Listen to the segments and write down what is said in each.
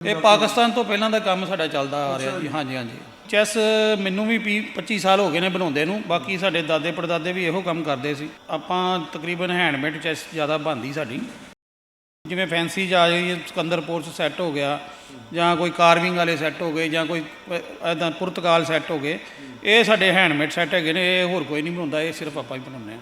ਇਹ ਪਾਕਿਸਤਾਨ ਤੋਂ ਪਹਿਲਾਂ ਦਾ ਕੰਮ ਸਾਡਾ ਚੱਲਦਾ ਆ ਰਿਹਾ ਜੀ। ਹਾਂਜੀ ਹਾਂਜੀ। ਚੈਸ ਮੈਨੂੰ ਵੀ ਵੀਹ 25 ਸਾਲ ਹੋ ਗਏ ਨੇ ਬਣਾਉਂਦੇ ਨੂੰ। ਬਾਕੀ ਸਾਡੇ ਦਾਦੇ ਪੜਦਾਦੇ ਵੀ ਇਹੋ ਕੰਮ ਕਰਦੇ ਸੀ। ਆਪਾਂ ਤਕਰੀਬਨ ਹੈਂਡਮੇਡ ਚੈਸ ਜ਼ਿਆਦਾ ਬਣਦੀ ਸਾਡੀ। ਜਿਵੇਂ ਫੈਂਸੀ ਜਾ ਜਾਈਏ ਸਿਕੰਦਰ ਪੋਰਸ ਸੈੱਟ ਹੋ ਗਿਆ, ਜਾਂ ਕੋਈ ਕਾਰਵਿੰਗ ਵਾਲੇ ਸੈੱਟ ਹੋ ਗਏ, ਜਾਂ ਕੋਈ ਐਦਾਂ ਪੁਰਤਗਾਲ ਸੈੱਟ ਹੋ ਗਏ। ਇਹ ਸਾਡੇ ਹੈਂਡਮੇਡ ਸੈੱਟ ਹੈਗੇ ਨੇ, ਇਹ ਹੋਰ ਕੋਈ ਨਹੀਂ ਬਣਾਉਂਦਾ, ਇਹ ਸਿਰਫ ਆਪਾਂ ਹੀ ਬਣਾਉਂਦੇ ਹਾਂ।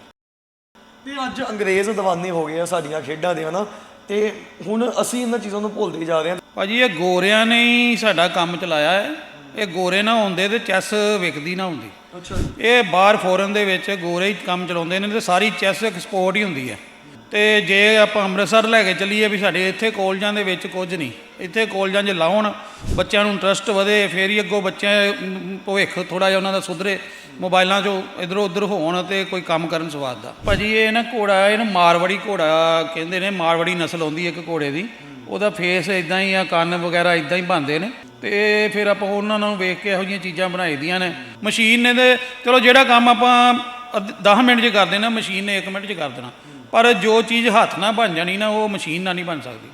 ਤੇ ਅੱਜ ਅੰਗਰੇਜ਼ ਦੀਵਾਨੇ ਹੋ ਗਏ ਆ ਸਾਡੀਆਂ ਖੇਡਾਂ ਦੇ, ਹਨਾ? ਤੇ ਹੁਣ ਅਸੀਂ ਇਹਨਾਂ ਚੀਜ਼ਾਂ ਨੂੰ ਭੁੱਲਦੇ ਜਾ ਰਹੇ ਹਾਂ। ਭਾਜੀ ਇਹ ਗੋਰਿਆਂ ਨੇ ਹੀ ਸਾਡਾ ਕੰਮ ਚਲਾਇਆ ਹੈ। ਇਹ ਗੋਰੇ ਨਾ ਹੁੰਦੇ ਤੇ ਚੈਸ ਵਿਕਦੀ ਨਾ ਹੁੰਦੀ। ਅੱਛਾ ਇਹ ਬਾਹਰ ਫੋਰਨ ਦੇ ਵਿੱਚ ਗੋਰੇ ਹੀ ਕੰਮ ਚਲਾਉਂਦੇ ਨੇ ਤੇ ਸਾਰੀ ਚੈਸ ਐਕਸਪੋਰਟ ਹੀ ਹੁੰਦੀ ਹੈ। ਤੇ ਜੇ ਆਪਾਂ ਅੰਮ੍ਰਿਤਸਰ ਲੈ ਕੇ ਚੱਲੀਏ ਵੀ ਸਾਡੇ ਇੱਥੇ ਕਾਲਜਾਂ ਦੇ ਵਿੱਚ ਕੁਝ ਨਹੀਂ, ਇੱਥੇ ਕਾਲਜਾਂ 'ਚ ਲਾਉਣ, ਬੱਚਿਆਂ ਨੂੰ ਇੰਟਰਸਟ ਵਧੇ, ਫੇਰ ਹੀ ਅੱਗੋਂ ਬੱਚਿਆਂ ਭਵਿੱਖ ਥੋੜਾ ਜਿਹਾ ਉਹਨਾਂ ਦਾ ਸੁਧਰੇ ਮੋਬਾਈਲਾਂ 'ਚੋਂ ਇਧਰੋਂ ਉਧਰ ਹੋਣ ਤੇ ਕੋਈ ਕੰਮ ਕਰਨ ਸਵਾਦ ਦਾ। ਭਾਜੀ ਇਹ ਨਾ ਘੋੜਾ, ਇਹਨੂੰ ਮਾਰਵੜੀ ਘੋੜਾ ਕਹਿੰਦੇ ਨੇ, ਮਾਰਵੜੀ ਨਸਲ ਆਉਂਦੀ ਹੈ ਇੱਕ ਘੋੜੇ ਦੀ, ਉਹਦਾ ਫੇਸ ਇਦਾਂ ਹੀ ਆ, ਕੰਨ ਵਗੈਰਾ ਇਦਾਂ ਹੀ ਬਣਦੇ ਨੇ, ਤੇ ਫਿਰ ਆਪਾਂ ਉਹਨਾਂ ਨੂੰ ਵੇਖ ਕੇ ਇਹੋ ਜਿਹੀਆਂ ਚੀਜ਼ਾਂ ਬਣਾਈ ਦੀਆਂ ਨੇ। ਮਸ਼ੀਨ ਨੇ ਤੇ, ਚਲੋ ਜਿਹੜਾ ਕੰਮ ਆਪਾਂ 10 ਮਿੰਟ 'ਚ ਕਰ ਦੇਣਾ ਮਸ਼ੀਨ ਨੇ 1 ਮਿੰਟ 'ਚ ਕਰ ਦੇਣਾ। ਪਰ ਜੋ ਚੀਜ਼ ਹੱਥ ਨਾਲ ਬਣ ਜਾਣੀ ਨਾ ਉਹ ਮਸ਼ੀਨ ਨਾਲ ਨਹੀਂ ਬਣ ਸਕਦੀ।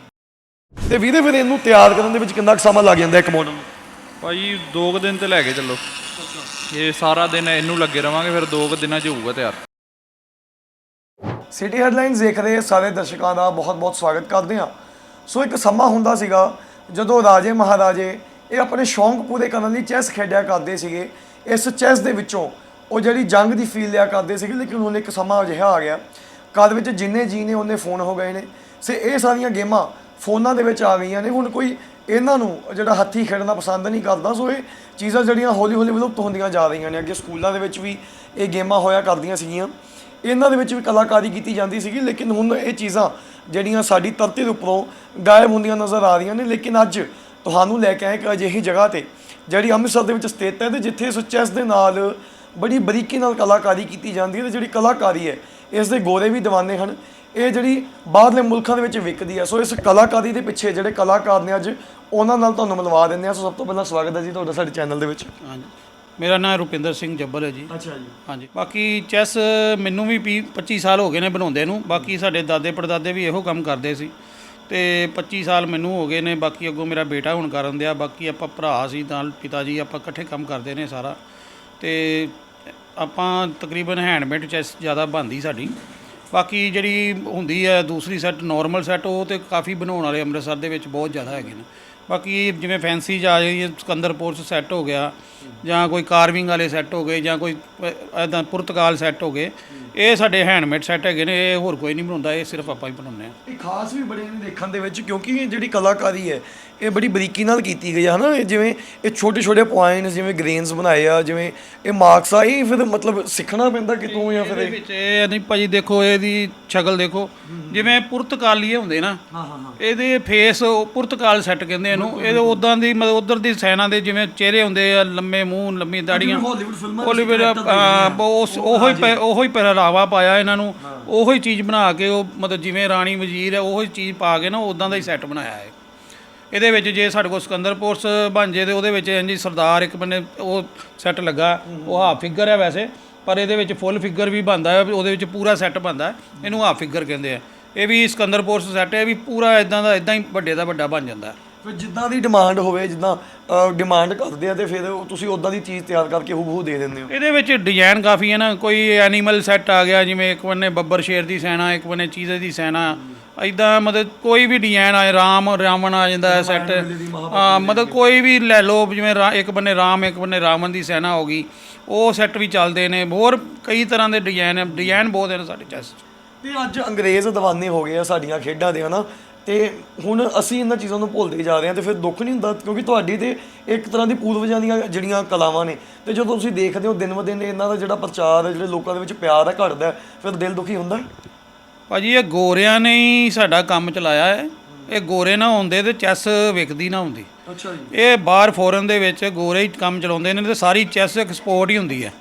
ਤੇ ਵੀਰੇ ਫਿਰ ਇਹਨੂੰ ਤਿਆਰ ਕਰਨ ਦੇ ਵਿੱਚ ਕਿੰਨਾ ਕੁ ਸਮਾਂ ਲੱਗ ਜਾਂਦਾ ਇੱਕ ਮਾਡਲ ਨੂੰ? ਭਾਈ ਦੋ ਕੁ ਦਿਨ ਤੇ ਲੈ ਕੇ ਚੱਲੋ। ਇਹ ਸਾਰਾ ਦਿਨ ਇਹਨੂੰ ਲੱਗੇ ਰਵਾਂਗੇ ਫਿਰ ਦੋ ਕੁ ਦਿਨਾਂ 'ਚ ਹੋਊਗਾ ਤਿਆਰ। ਸਿਟੀ ਹੈਡਲਾਈਨਸ ਦੇਖ ਰਹੇ ਸਾਰੇ ਦਰਸ਼ਕਾਂ ਦਾ ਬਹੁਤ-ਬਹੁਤ ਸਵਾਗਤ ਕਰਦੇ ਹਾਂ। ਸੋ ਇੱਕ ਸਮਾਂ ਹੁੰਦਾ ਸੀਗਾ ਜਦੋਂ ਰਾਜੇ ਮਹਾਰਾਜੇ ਇਹ ਆਪਣੇ ਸ਼ੌਂਕ ਪੂਰੇ ਕਰਨ ਲਈ ਚੈਸ ਖੇਡਿਆ ਕਰਦੇ ਸੀਗੇ। ਇਸ ਚੈਸ ਦੇ ਵਿੱਚੋਂ ਉਹ ਜਿਹੜੀ ਜੰਗ ਦੀ ਫੀਲ ਲਿਆ ਕਰਦੇ ਸੀਗੇ ਲੇਕਿਨ ਹੁਣ ਇੱਕ ਸਮਾਂ ਅਜਿਹਾ ਆ ਗਿਆ। ਘਰ ਵਿੱਚ ਜਿੰਨੇ ਜੀ ਨੇ, ਉਹਨੇ ਫੋਨ ਹੋ ਗਏ ਨੇ। ਸੇ ਇਹ ਸਾਰੀਆਂ ਗੇਮਾਂ ਫੋਨਾਂ ਦੇ ਵਿੱਚ ਆ ਗਈਆਂ ਨੇ। ਹੁਣ ਕੋਈ ਇਹਨਾਂ ਨੂੰ ਜਿਹੜਾ ਹੱਥੀ ਖੇਡਣਾ ਪਸੰਦ ਨਹੀਂ ਕਰਦਾ, ਸੋ ਇਹ ਚੀਜ਼ਾਂ ਜਿਹੜੀਆਂ ਹੌਲੀ ਹੌਲੀ ਵਿਲੁਪਤ ਹੁੰਦੀਆਂ ਜਾ ਰਹੀਆਂ ਨੇ। ਅੱਗੇ ਸਕੂਲਾਂ ਦੇ ਵਿੱਚ ਵੀ ਇਹ ਗੇਮਾਂ ਹੋਇਆ ਕਰਦੀਆਂ ਸੀਗੀਆਂ। ਇਹਨਾਂ ਦੇ ਵਿੱਚ ਵੀ ਕਲਾਕਾਰੀ ਕੀਤੀ ਜਾਂਦੀ ਸੀਗੀ, ਲੇਕਿਨ ਹੁਣ ਇਹ ਚੀਜ਼ਾਂ ਜਿਹੜੀਆਂ ਸਾਡੀ ਧਰਤੀ ਦੇ ਉੱਪਰੋਂ ਗਾਇਬ ਹੁੰਦੀਆਂ ਨਜ਼ਰ ਆ ਰਹੀਆਂ ਨੇ। ਲੇਕਿਨ ਅੱਜ ਤੁਹਾਨੂੰ ਲੈ ਕੇ ਆਏ ਇੱਕ ਅਜਿਹੀ ਜਗ੍ਹਾ ਤੇ, ਜਿਹੜੀ ਅੰਮ੍ਰਿਤਸਰ ਦੇ ਵਿੱਚ ਸਥਿਤ ਹੈ ਤੇ ਜਿੱਥੇ ਇਸ ਚੈਸ ਦੇ ਨਾਲ ਬੜੀ ਬਰੀਕੀ ਨਾਲ ਕਲਾਕਾਰੀ ਕੀਤੀ ਜਾਂਦੀ ਹੈ ਤੇ ਜਿਹੜੀ ਕਲਾਕਾਰੀ ਹੈ ਇਸ ਦੇ ਗੋਰੇ ਵੀ ਦੀਵਾਨੇ ਹਨ। ਇਹ ਜਿਹੜੀ ਬਾਹਰਲੇ ਮੁਲਕਾਂ ਦੇ ਵਿੱਚ ਵਿਕਦੀ ਹੈ ਸੋ ਇਸ ਕਲਾਕਾਰੀ ਦੇ ਪਿੱਛੇ ਜਿਹੜੇ ਕਲਾਕਾਰ ਨੇ ਅੱਜ ਉਹਨਾਂ ਨਾਲ ਤੁਹਾਨੂੰ ਮਿਲਵਾ ਦਿੰਦੇ ਆ ਸੋ ਸਭ ਤੋਂ ਪਹਿਲਾਂ ਸਵਾਗਤ ਹੈ ਜੀ ਤੁਹਾਡਾ ਸਾਡੇ ਚੈਨਲ ਦੇ ਵਿੱਚ। ਹਾਂਜੀ। ਮੇਰਾ ਨਾਮ ਰੁਪਿੰਦਰ ਸਿੰਘ ਜੱਬਲ ਹੈ ਜੀ। ਅੱਛਾ ਜੀ। ਹਾਂਜੀ। ਬਾਕੀ ਚੈਸ ਮੈਨੂੰ ਵੀ ਵੀਹ 25 ਸਾਲ ਹੋ ਗਏ ਨੇ ਬਣਾਉਂਦੇ ਨੂੰ। ਬਾਕੀ ਸਾਡੇ ਦਾਦੇ ਪੜਦਾਦੇ ਵੀ ਇਹੋ ਕੰਮ ਕਰਦੇ ਸੀ। ਤੇ 25 ਸਾਲ ਮੈਨੂੰ ਹੋ ਗਏ ਨੇ। ਬਾਕੀ ਅੱਗੋਂ ਮੇਰਾ ਬੇਟਾ ਹੁਣ ਕਰਨ ਦਿਆ। ਬਾਕੀ ਆਪਾਂ ਭਰਾ ਸੀ ਨਾਲ ਪਿਤਾ ਜੀ ਆਪਾਂ ਇਕੱਠੇ ਕੰਮ ਕਰਦੇ ਨੇ ਸਾਰਾ। ਤੇ ਆਪਾਂ ਤਕਰੀਬਨ ਹੈਂਡਮੇਡ ਚੈਸ ਜ਼ਿਆਦਾ ਬਣਦੀ ਸਾਡੀ। ਬਾਕੀ ਜਿਹੜੀ ਹੁੰਦੀ ਹੈ, ਦੂਸਰੀ ਸੈੱਟ ਨਾਰਮਲ ਸੈੱਟ ਉਹ ਤੇ ਕਾਫੀ ਬਣਾਉਣ ਵਾਲੇ ਅੰਮ੍ਰਿਤਸਰ ਦੇ ਵਿੱਚ ਬਹੁਤ ਜ਼ਿਆਦਾ ਹੈਗੇ ਨੇ। ਬਾਕੀ ਜਿਵੇਂ ਫੈਂਸੀ ਜਾ ਜਾਈਏ ਸਿਕੰਦਰ ਪੋਰਸ ਸੈੱਟ ਹੋ ਗਿਆ, ਜਾਂ ਕੋਈ ਕਾਰਵਿੰਗ ਵਾਲੇ ਸੈੱਟ ਹੋ ਗਏ, ਜਾਂ ਕੋਈ ਐਦਾਂ ਪੁਰਤਗਾਲ ਸੈੱਟ ਹੋ ਗਏ, ਇਹ ਸਾਡੇ ਹੈਂਡਮੇਡ ਸੈੱਟ ਹੈਗੇ ਨੇ, ਇਹ ਹੋਰ ਕੋਈ ਨਹੀਂ ਬਣਾਉਂਦਾ, ਇਹ ਸਿਰਫ ਆਪਾਂ ਹੀ ਬਣਾਉਂਦੇ ਹਾਂ। ਇਹ ਖਾਸ ਵੀ ਬੜੇ ਨੇ ਦੇਖਣ ਦੇ ਵਿੱਚ, ਕਿਉਂਕਿ ਜਿਹੜੀ ਕਲਾਕਾਰੀ ਹੈ ਇਹ ਬੜੀ ਬਰੀਕੀ ਨਾਲ ਕੀਤੀ ਗਈ ਹੈ ਹਨਾ? ਇਹ ਜਿਵੇਂ ਇਹ ਛੋਟੇ ਛੋਟੇ ਪੁਆਇੰਟਸ ਜਿਵੇਂ ਗ੍ਰੇਨਸ ਬਣਾਏ ਆ ਜਿਵੇਂ ਇਹ ਮਾਰਕਸ ਆ ਇਹ ਫਿਰ ਮਤਲਬ ਸਿੱਖਣਾ ਪੈਂਦਾ ਕਿਤੋਂ ਜਾਂ ਫਿਰ ਇਹਦੇ ਵਿੱਚ ਇਹ ਨਹੀਂ ਭਾਜੀ ਦੇਖੋ ਇਹਦੀ ਸ਼ਕਲ ਦੇਖੋ। ਜਿਵੇਂ ਪੁਰਤਗਾਲੀਏ ਹੁੰਦੇ ਨਾ ਹਾਂ ਹਾਂ ਹਾਂ। ਇਹਦੇ ਫੇਸ ਉਹ ਪੁਰਤਗਾਲ ਸੈੱਟ ਕਹਿੰਦੇ ਇਹਨੂੰ। ਇਹ ਉਦਾਂ ਦੀ ਮਤਲਬ ਉਧਰ ਦੀ ਸੈਨਾ ਦੇ ਜਿਵੇਂ ਚਿਹਰੇ ਹੁੰਦੇ ਆ ਲੰਮੇ ਮੂੰਹ ਲੰਮੀ ਦਾੜੀਆਂ। ਹਾਲੀਵੁੱਡ ਫਿਲਮਾਂ ਹਾਲੀਵੁੱਡ ਉਸ ਉਹੋ ਹੀ ਪਹਿ- ਉਹੋ ਹੀ ਪਹਿਰਾਵਾ ਪਾਇਆ ਇਹਨਾਂ ਨੂੰ। ਉਹੋ ਹੀ ਚੀਜ਼ ਬਣਾ ਕੇ ਉਹ ਮਤਲਬ ਜਿਵੇਂ ਰਾਣੀ ਵਜ਼ੀਰ ਹੈ ਉਹੋ ਹੀ ਚੀਜ਼ ਪਾ ਕੇ ਨਾ ਉਦਾਂ ਦਾ ਹੀ ਸੈੱਟ ਬਣਾਇਆ ਹੈ। ਇਹਦੇ ਵਿੱਚ ਜੇ ਸਾਡੇ ਕੋਲ ਸਿਕੰਦਰ ਪੋਰਸ ਬਣ ਜੇ ਤੇ ਉਹਦੇ ਵਿੱਚ ਇੰਜੀ ਸਰਦਾਰ ਇੱਕ ਬੰਨੇ ਉਹ ਸੈੱਟ ਲੱਗਾ, ਉਹ ਹਾਫ ਫਿਗਰ ਹੈ ਵੈਸੇ, ਪਰ ਇਹਦੇ ਵਿੱਚ ਫੁੱਲ ਫਿਗਰ ਵੀ ਬਣਦਾ ਹੈ, ਉਹਦੇ ਵਿੱਚ ਪੂਰਾ ਸੈੱਟ ਬਣਦਾ ਇਹਨੂੰ ਹਾਫ ਫਿਗਰ ਕਹਿੰਦੇ ਆ। ਇਹ ਵੀ ਸਿਕੰਦਰ ਪੋਰਸ ਸੈੱਟ ਹੈ, ਇਹ ਵੀ ਪੂਰਾ ਇਦਾਂ ਦਾ ਇਦਾਂ ਹੀ ਵੱਡੇ ਦਾ ਵੱਡਾ ਬਣ ਜਾਂਦਾ ਫਿਰ ਜਿੱਦਾਂ ਦੀ ਡਿਮਾਂਡ ਹੋਵੇ ਜਿੱਦਾਂ ਡਿਮਾਂਡ ਕਰਦੇ ਆ ਤੇ ਫਿਰ ਉਹ ਤੁਸੀਂ ਉਦਾਂ ਦੀ ਚੀਜ਼ ਤਿਆਰ ਕਰਕੇ ਹੂਬਹੂ ਦੇ ਦਿੰਦੇ ਹੋ। ਇਹਦੇ ਵਿੱਚ ਡਿਜ਼ਾਈਨ ਕਾਫੀ ਹੈ ਨਾ ਕੋਈ ਐਨੀਮਲ ਸੈੱਟ ਆ ਗਿਆ ਜਿਵੇਂ ਇੱਕ ਬੰਨੇ ਬੱਬਰ ਸ਼ੇਰ ਦੀ ਸੈਨਾ ਇੱਕ ਬੰਨੇ ਚੀਜ਼ੇ ਦੀ ਸੈਨਾ। ਐਦਾਂ ਮਤਲਬ ਕੋਈ ਵੀ ਡਿਜ਼ਾਈਨ ਆਏ ਰਾਮ ਰਾਵਣ ਆ ਜਾਂਦਾ ਹੈ ਸੈੱਟ ਹਾਂ ਮਤਲਬ ਕੋਈ ਵੀ ਲੈ ਲਓ ਜਿਵੇਂ ਇੱਕ ਬੰਨੇ ਰਾਮ ਇੱਕ ਬੰਨੇ ਰਾਵਣ ਦੀ ਸੈਨਾ ਹੋ ਗਈ ਉਹ ਸੈੱਟ ਵੀ ਚੱਲਦੇ ਨੇ। ਹੋਰ ਕਈ ਤਰ੍ਹਾਂ ਦੇ ਡਿਜ਼ਾਈਨ ਹੈ ਡਿਜ਼ਾਈਨ ਬਹੁਤ ਨੇ ਸਾਡੇ ਚੈਸਟ ਤੇ ਅੱਜ ਅੰਗਰੇਜ਼ ਦੀਵਾਨੇ ਹੋ ਗਏ ਆ ਸਾਡੀਆਂ ਖੇਡਾਂ ਦੇ ਹਨਾ? ਤੇ ਹੁਣ ਅਸੀਂ ਇਹਨਾਂ ਚੀਜ਼ਾਂ ਨੂੰ ਭੁੱਲਦੇ ਜਾ ਰਹੇ ਹਾਂ ਤੇ ਫਿਰ ਦੁੱਖ ਨਹੀਂ ਹੁੰਦਾ ਕਿਉਂਕਿ ਤੁਹਾਡੀ ਤੇ ਇੱਕ ਤਰ੍ਹਾਂ ਦੀ ਪੂਰਵਜਾਂ ਦੀਆਂ ਜਿਹੜੀਆਂ ਕਲਾਵਾਂ ਨੇ ਤੇ ਜਦੋਂ ਤੁਸੀਂ ਦੇਖਦੇ ਹੋ ਦਿਨ ਬ ਦਿਨ ਇਹਨਾਂ ਦਾ ਜਿਹੜਾ ਪ੍ਰਚਾਰ ਹੈ ਜਿਹੜੇ ਲੋਕਾਂ ਦੇ ਵਿੱਚ ਪਿਆਰ ਹੈ ਘਟਦਾ ਹੈ, ਫਿਰ ਦਿਲ ਦੁਖੀ ਹੁੰਦਾ ਹੈ। ਭਾਜੀ ਇਹ ਗੋਰਿਆਂ ਨੇ ਹੀ ਸਾਡਾ ਕੰਮ ਚਲਾਇਆ ਹੈ। ਇਹ ਗੋਰੇ ਨਾ ਹੁੰਦੇ ਤੇ ਚੈਸ ਵਿਕਦੀ ਨਾ ਹੁੰਦੀ। ਅੱਛਾ ਜੀ। ਇਹ ਬਾਹਰ ਫੋਰਨ ਦੇ ਵਿੱਚ ਗੋਰੇ ਹੀ ਕੰਮ ਚਲਾਉਂਦੇ ਨੇ ਤੇ ਸਾਰੀ ਚੈਸ ਐਕਸਪੋਰਟ ਹੀ ਹੁੰਦੀ ਹੈ।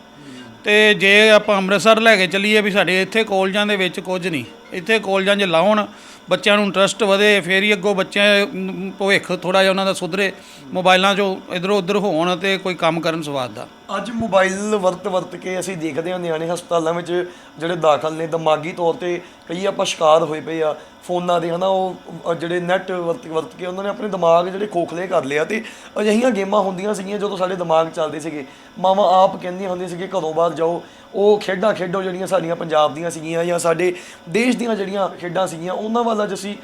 ਤੇ ਜੇ ਆਪਾਂ ਅੰਮ੍ਰਿਤਸਰ ਲੈ ਕੇ ਚੱਲੀਏ ਵੀ ਸਾਡੇ ਇੱਥੇ ਕਾਲਜਾਂ ਦੇ ਵਿੱਚ ਕੁਝ ਨਹੀਂ ਇੱਥੇ ਕਾਲਜਾਂ 'ਚ ਲਾਉਣ ਬੱਚਿਆਂ ਨੂੰ ਇੰਟਰਸਟ ਵਧੇ ਫੇਰ ਹੀ ਅੱਗੋਂ ਬੱਚਿਆਂ ਅਮ, ਭਵਿੱਖ ਥੋੜਾ ਜਿਹਾ ਉਹਨਾਂ ਦਾ ਸੁਧਰੇ ਮੋਬਾਈਲਾਂ 'ਚੋਂ ਇਧਰੋਂ ਉਧਰ ਹੋਣ ਤੇ ਕੋਈ ਕੰਮ ਕਰਨ ਸਵਾਦ ਦਾ। ਅੱਜ ਮੋਬਾਈਲ ਵਰਤ ਵਰਤ ਕੇ ਅਸੀਂ ਦੇਖਦੇ ਹਾਂ ਨਿਆਣੇ ਹਸਪਤਾਲਾਂ ਵਿੱਚ ਜਿਹੜੇ ਦਾਖਲ ਨੇ ਦਿਮਾਗੀ ਤੌਰ ਤੇ ਕਈ ਆਪਾਂ ਸ਼ਿਕਾਰ ਹੋਏ ਪਏ ਆ ਫੋਨਾਂ ਦੇ ਹਨਾ ਉਹ ਜਿਹੜੇ ਨੈਟ ਵਰਤ ਵਰਤ ਕੇ ਉਹਨਾਂ ਨੇ ਆਪਣੇ ਦਿਮਾਗ ਜਿਹੜੇ ਖੋਖਲੇ ਕਰ ਲਿਆ ਤੇ ਅਜਿਹੀਆਂ ਗੇਮਾਂ ਹੁੰਦੀਆਂ ਸੀਗੀਆਂ ਜਦੋਂ ਸਾਡੇ ਦਿਮਾਗ ਚੱਲਦੇ ਸੀਗੇ। ਮਾਵਾਂ ਆਪ ਕਹਿੰਦੀਆਂ ਹੁੰਦੀਆਂ ਸੀਗੇ ਘਰੋਂ ਬਾਹਰ ਜਾਓ ਉਹ ਖੇਡਾਂ ਖੇਡੋ ਜਿਹੜੀਆਂ ਸਾਡੀਆਂ ਪੰਜਾਬ ਦੀਆਂ ਸੀਗੀਆਂ ਜਾਂ ਸਾਡੇ ਦੇਸ਼ ਦੀਆਂ ਜਿਹੜੀਆਂ ਖੇਡਾਂ ਸੀਗੀਆਂ ਉਹਨਾਂ ਵੱਲ ਅੱਜ ਅਸੀਂ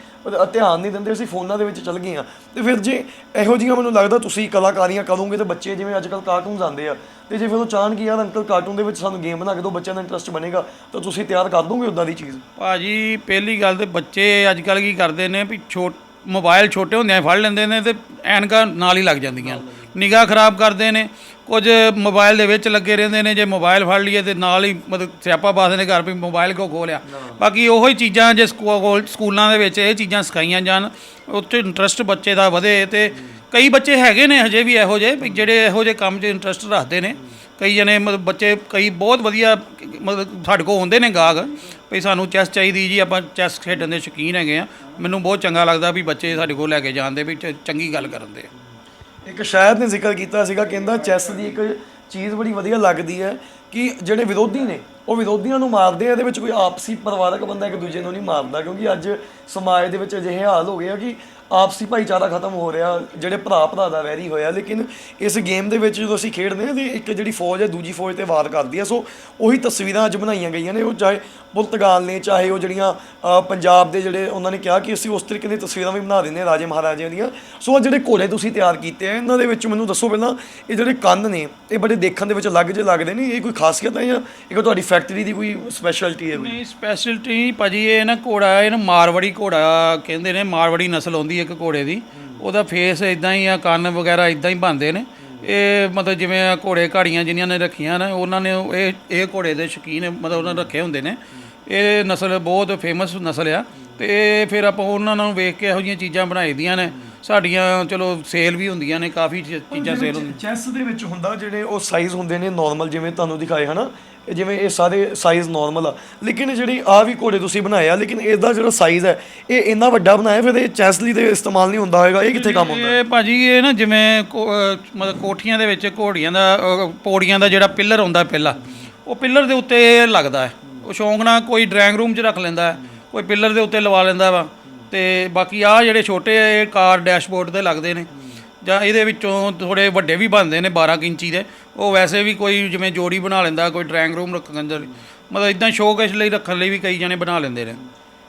ਧਿਆਨ ਨਹੀਂ ਦਿੰਦੇ ਅਸੀਂ ਫੋਨਾਂ ਦੇ ਵਿੱਚ ਚੱਲ ਗਏ ਆ ਤੇ ਫਿਰ ਜੇ ਇਹੋ ਜਿਹੀਆਂ ਮੈਨੂੰ ਲੱਗਦਾ ਤੁਸੀਂ ਕਲਾਕਾਰੀਆਂ ਕਰੋਗੇ ਤੇ ਬੱਚੇ ਜਿਵੇਂ ਅੱਜ ਕੱਲ੍ਹ ਕਾਰਟੂਨਸ ਆਉਂਦੇ ਆ ਤੇ ਜੇ ਫਿਰ ਉਹ ਚਾਹਣ ਕਿ ਯਾਰ ਅੰਕਲ ਕਾਰਟੂਨ ਦੇ ਵਿੱਚ ਸਾਨੂੰ ਗੇਮ ਬਣਾ ਕੇ ਦਿਓ ਬੱਚਿਆਂ ਦਾ ਇੰਟਰਸਟ ਬਣੇਗਾ ਤਾਂ ਤੁਸੀਂ ਤਿਆਰ ਕਰ ਦੋਗੇ ਉਦਾਂ ਦੀ ਚੀਜ਼? ਭਾਜੀ ਪਹਿਲੀ ਗੱਲ ਤੇ ਬੱਚੇ ਅੱਜ ਕੱਲ੍ਹ ਕੀ ਕਰਦੇ ਨੇ ਵੀ ਛੋਟ ਮੋਬਾਈਲ ਛੋਟੇ ਹੁੰਦਿਆਂ ਫੜ ਲੈਂਦੇ ਨੇ ਤੇ ਐਨਕਾਂ ਨਾਲ ਹੀ ਲੱਗ ਜਾਂਦੀਆਂ। ਨਿਗਾਹ ਖਰਾਬ ਕਰਦੇ ਨੇ ਕੁਝ ਮੋਬਾਈਲ ਦੇ ਵਿੱਚ ਲੱਗੇ ਰਹਿੰਦੇ ਨੇ ਜੇ ਮੋਬਾਈਲ ਫੜ ਲਈਏ ਤੇ ਨਾਲ ਹੀ ਮਤਲਬ ਸਿਆਪਾ ਪਾ ਨੇ ਘਰ ਵੀ ਮੋਬਾਈਲ ਕੋ ਖੋਲਿਆ ਬਾਕੀ ਉਹੋ ਹੀ ਚੀਜ਼ਾਂ ਜੇ ਸਕੂ- ਸਕੂਲਾਂ ਦੇ ਵਿੱਚ ਇਹ ਚੀਜ਼ਾਂ ਸਿਖਾਈਆਂ ਜਾਣ ਉੱਥੇ ਇੰਟਰਸਟ ਬੱਚੇ ਦਾ ਵਧੇ ਤੇ ਕਈ ਬੱਚੇ ਹੈਗੇ ਨੇ ਹਜੇ ਵੀ ਇਹੋ ਜਿਹੇ ਵੀ ਜਿਹੜੇ ਇਹੋ ਜਿਹੇ ਕੰਮ 'ਚ ਇੰਟਰਸਟ ਰੱਖਦੇ ਨੇ। ਕਈ ਜਣੇ ਮਤਲਬ ਬੱਚੇ ਕਈ ਬਹੁਤ ਵਧੀਆ ਮਤਲਬ ਸਾਡੇ ਕੋਲ ਆਉਂਦੇ ਨੇ ਗਾਹਕ ਵੀ ਸਾਨੂੰ ਚੈਸ ਚਾਹੀਦੀ ਜੀ ਆਪਾਂ ਚੈਸ ਖੇਡਣ ਦੇ ਸ਼ੌਕੀਨ ਹੈਗੇ ਆ। ਮੈਨੂੰ ਬਹੁਤ ਚੰਗਾ ਲੱਗਦਾ ਵੀ ਬੱਚੇ ਸਾਡੇ ਕੋਲ ਲੈ ਕੇ ਜਾਂਦੇ ਵੀ ਚੰਗੀ ਗੱਲ ਕਰਨ ਦੇ। ਇੱਕ ਸ਼ਾਇਰ ਨੇ ਜ਼ਿਕਰ ਕੀਤਾ ਸੀਗਾ, ਕਹਿੰਦਾ ਚੈਸ ਦੀ ਇੱਕ ਚੀਜ਼ ਬੜੀ ਵਧੀਆ ਲੱਗਦੀ ਹੈ ਕਿ ਜਿਹੜੇ ਵਿਰੋਧੀ ਨੇ, ਉਹ ਵਿਰੋਧੀਆਂ ਨੂੰ ਮਾਰਦੇ ਆ, ਇਹਦੇ ਵਿੱਚ ਕੋਈ ਆਪਸੀ ਪਰਿਵਾਰਕ ਬੰਦਾ ਇੱਕ ਦੂਜੇ ਨੂੰ ਨਹੀਂ ਮਾਰਦਾ, ਕਿਉਂਕਿ ਅੱਜ ਸਮਾਜ ਦੇ ਵਿੱਚ ਅਜਿਹੇ ਹਾਲ ਹੋ ਗਏ ਆ ਕਿ ਆਪਸੀ ਭਾਈਚਾਰਾ ਖਤਮ ਹੋ ਰਿਹਾ, ਜਿਹੜੇ ਭਰਾ ਭਰਾ ਦਾ ਵੈਰੀ ਹੋਇਆ, ਲੇਕਿਨ ਇਸ ਗੇਮ ਦੇ ਵਿੱਚ ਜਦੋਂ ਅਸੀਂ ਖੇਡਦੇ ਹਾਂ ਤੇ ਇੱਕ ਜਿਹੜੀ ਫੌਜ ਹੈ, ਦੂਜੀ ਫੌਜ ਤੇ ਵਾਰ ਕਰਦੀ ਹੈ। ਸੋ ਉਹੀ ਤਸਵੀਰਾਂ ਅੱਜ ਬਣਾਈਆਂ ਗਈਆਂ ਨੇ, ਉਹ ਚਾਹੇ ਪੁਰਤਗਾਲ ਨੇ, ਚਾਹੇ ਉਹ ਜਿਹੜੀਆਂ ਪੰਜਾਬ ਦੇ ਜਿਹੜੇ ਉਹਨਾਂ ਨੇ ਕਿਹਾ ਕਿ ਅਸੀਂ ਉਸ ਤਰੀਕੇ ਦੀਆਂ ਤਸਵੀਰਾਂ ਵੀ ਬਣਾ ਦਿੰਦੇ ਹਾਂ ਰਾਜੇ ਮਹਾਰਾਜਿਆਂ ਦੀਆਂ। ਸੋ ਆਹ ਜਿਹੜੇ ਘੋੜੇ ਤੁਸੀਂ ਤਿਆਰ ਕੀਤੇ ਆ, ਇਹਨਾਂ ਦੇ ਵਿੱਚ ਮੈਨੂੰ ਦੱਸੋ ਪਹਿਲਾਂ, ਇਹ ਜਿਹੜੇ ਕੰਨ ਨੇ, ਇਹ ਬੜੇ ਦੇਖਣ ਦੇ ਵਿੱਚ ਅਲੱਗ ਜਿਹੇ ਲੱਗਦੇ ਨੇ, ਇਹ ਕੋਈ ਖਾਸੀਅਤ ਹੈ ਜਾਂ ਇਹ ਤੁਹਾਡੀ ਫੈਕਟਰੀ ਦੀ ਕੋਈ ਸਪੈਸ਼ਲਿਟੀ ਹੈ ਕੋਈ? ਨਹੀਂ ਸਪੈਸ਼ਲਟੀ ਭਾਜੀ, ਇਹ ਨਾ ਘੋੜਾ ਇਹ ਨਾ ਮਾਰਵੜੀ ਘੋੜਾ ਕਹਿੰਦੇ ਨੇ, ਮਾਰਵੜੀ ਨਸਲ ਆਉਂਦੀ ਹੈ ਇੱਕ ਘੋੜੇ ਦੀ। ਉਹਦਾ ਫੇਸ ਇਦਾਂ ਹੀ ਆ, ਕੰਨ ਵਗੈਰਾ ਇਦਾਂ ਹੀ ਬਣਦੇ ਨੇ। ਇਹ ਮਤਲਬ ਜਿਵੇਂ ਆ ਘੋੜੇ ਘਾੜੀਆਂ ਜਿਨ੍ਹਾਂ ਨੇ ਰੱਖੀਆਂ ਨੇ, ਉਹਨਾਂ ਨੇ ਇਹ ਇਹ ਘੋੜੇ ਦੇ ਸ਼ੌਕੀਨ ਮਤਲਬ ਉਹਨਾਂ ਨੇ ਰੱਖੇ ਹੁੰਦੇ ਨੇ। ਇਹ ਨਸਲ ਬਹੁਤ ਫੇਮਸ ਨਸਲ ਆ। ਤੇ ਇਹ ਫਿਰ ਆਪਾਂ ਉਹਨਾਂ ਨੂੰ ਵੇਖ ਕੇ ਇਹੋ ਜਿਹੀਆਂ ਚੀਜ਼ਾਂ ਬਣਾਈ ਦੀਆਂ ਨੇ। ਸਾਡੀਆਂ ਚਲੋ ਸੇਲ ਵੀ ਹੁੰਦੀਆਂ ਨੇ ਕਾਫੀ ਚੀ- ਚੀਜ਼ਾਂ ਸੇਲ ਹੁੰਦੀਆਂ। ਚੈਸ ਦੇ ਵਿੱਚ ਹੁੰਦਾ ਜਿਹੜੇ ਉਹ ਸਾਈਜ਼ ਹੁੰਦੇ ਨੇ ਨਾਰਮਲ ਜਿਵੇਂ ਤੁਹਾਨੂੰ ਦਿਖਾਏ ਹਨਾ? ਇਹ ਜਿਵੇਂ ਇਹ ਸਾਰੇ ਸਾਈਜ਼ ਨਾਰਮਲ ਆ। ਲੇਕਿਨ ਜਿਹੜੀ ਆ ਵੀ ਘੋੜੇ ਤੁਸੀਂ ਬਣਾਏ ਆ ਲੇਕਿਨ ਇਹਦਾ ਜਿਹੜਾ ਸਾਈਜ਼ ਹੈ ਇਹ ਇੰਨਾ ਵੱਡਾ ਬਣਾਇਆ ਫਿਰ ਇਹ ਚੈਸ ਲਈ ਤੇ ਇਸਤੇਮਾਲ ਨਹੀਂ ਹੁੰਦਾ ਹੋਏਗਾ ਇਹ ਕਿੱਥੇ ਕੰਮ ਹੁੰਦਾ? ਇਹ ਭਾਜੀ ਇਹ ਨਾ ਜਿਵੇਂ ਕੋ- ਅਹ ਮਤਲਬ ਕੋਠੀਆਂ ਦੇ ਵਿੱਚ ਘੋੜੀਆਂ ਦਾ ਅਹ ਪੌੜੀਆਂ ਦਾ ਜਿਹੜਾ ਪਿੱਲਰ ਹੁੰਦਾ ਪਹਿਲਾ ਉਹ ਪਿੱਲਰ ਦੇ ਉੱਤੇ ਇਹ ਲੱਗਦਾ ਹੈ। ਉਹ ਸ਼ੌਂਕ ਨਾਲ ਕੋਈ ਡਰਾਇੰਗ ਰੂਮ 'ਚ ਰੱਖ ਲੈਂਦਾ ਹੈ ਕੋਈ ਪਿੱਲਰ ਦੇ ਉੱਤੇ ਲਵਾ ਲੈਂਦਾ ਵਾ। ਤੇ ਬਾਕੀ ਆ ਜਿਹੜੇ ਛੋਟੇ ਕਾਰ ਡੈਸ਼ਬੋਰਡ ਤੇ ਲੱਗਦੇ ਨੇ। ਜਾਂ ਇਹਦੇ ਵਿੱਚੋਂ ਥੋੜੇ ਵੱਡੇ ਵੀ ਬਣਦੇ ਨੇ 12 ਕੁ ਇੰਚੀ ਦੇ। ਉਹ ਵੈਸੇ ਵੀ ਕੋਈ ਜਿਵੇਂ ਜੋੜੀ ਬਣਾ ਲੈਂਦਾ ਕੋਈ ਡਰਾਇੰਗ ਰੂਮ ਰੱਖਣ ਦੇ ਲਈ। ਮਤਲਬ ਇਦਾਂ ਸ਼ੋਕੇਸ ਲਈ ਰੱਖਣ ਲਈ ਵੀ ਕਈ ਜਣੇ ਬਣਾ ਲੈਂਦੇ ਨੇ।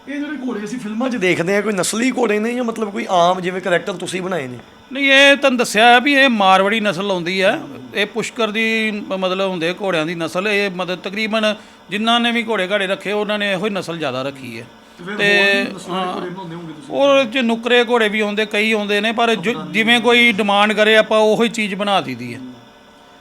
ਇਹ ਜਿਹੜੇ ਘੋੜੇ ਅਸੀਂ ਫਿਲਮਾਂ 'ਚ ਦੇਖਦੇ ਆ ਕੋਈ ਨਸਲੀ ਘੋੜੇ ਨੇ ਜਾਂ ਮਤਲਬ ਕੋਈ ਆਮ ਜਿਵੇਂ ਕਰੈਕਟਰ ਤੁਸੀਂ ਬਣਾਏ ਨੇ? ਨਹੀਂ ਇਹ ਤੁਹਾਨੂੰ ਦੱਸਿਆ ਵੀ ਇਹ ਮਾਰਵੜੀ ਨਸਲ ਆਉਂਦੀ ਹੈ। ਇਹ ਪੁਸ਼ਕਰ ਦੀ ਮਤਲਬ ਹੁੰਦੇ ਘੋੜਿਆਂ ਦੀ ਨਸਲ। ਇਹ ਮਤਲਬ ਤਕਰੀਬਨ ਜਿਨ੍ਹਾਂ ਨੇ ਵੀ ਘੋੜੇ ਘਾੜੇ ਰੱਖੇ ਉਹਨਾਂ ਨੇ ਇਹੋ ਹੀ ਨਸਲ ਜ਼ਿਆਦਾ ਰੱਖੀ ਹੈ। ਤੇ ਉਹ ਚ ਨੁਕਰੇ ਘੋੜੇ ਵੀ ਆਉਂਦੇ ਕਈ ਆਉਂਦੇ ਨੇ ਪਰ ਜੋ- ਜਿਵੇਂ ਕੋਈ ਡਿਮਾਂਡ ਕਰੇ ਆਪਾਂ ਉਹੀ ਚੀਜ਼ ਬਣਾ ਦਈਦੀ ਹੈ।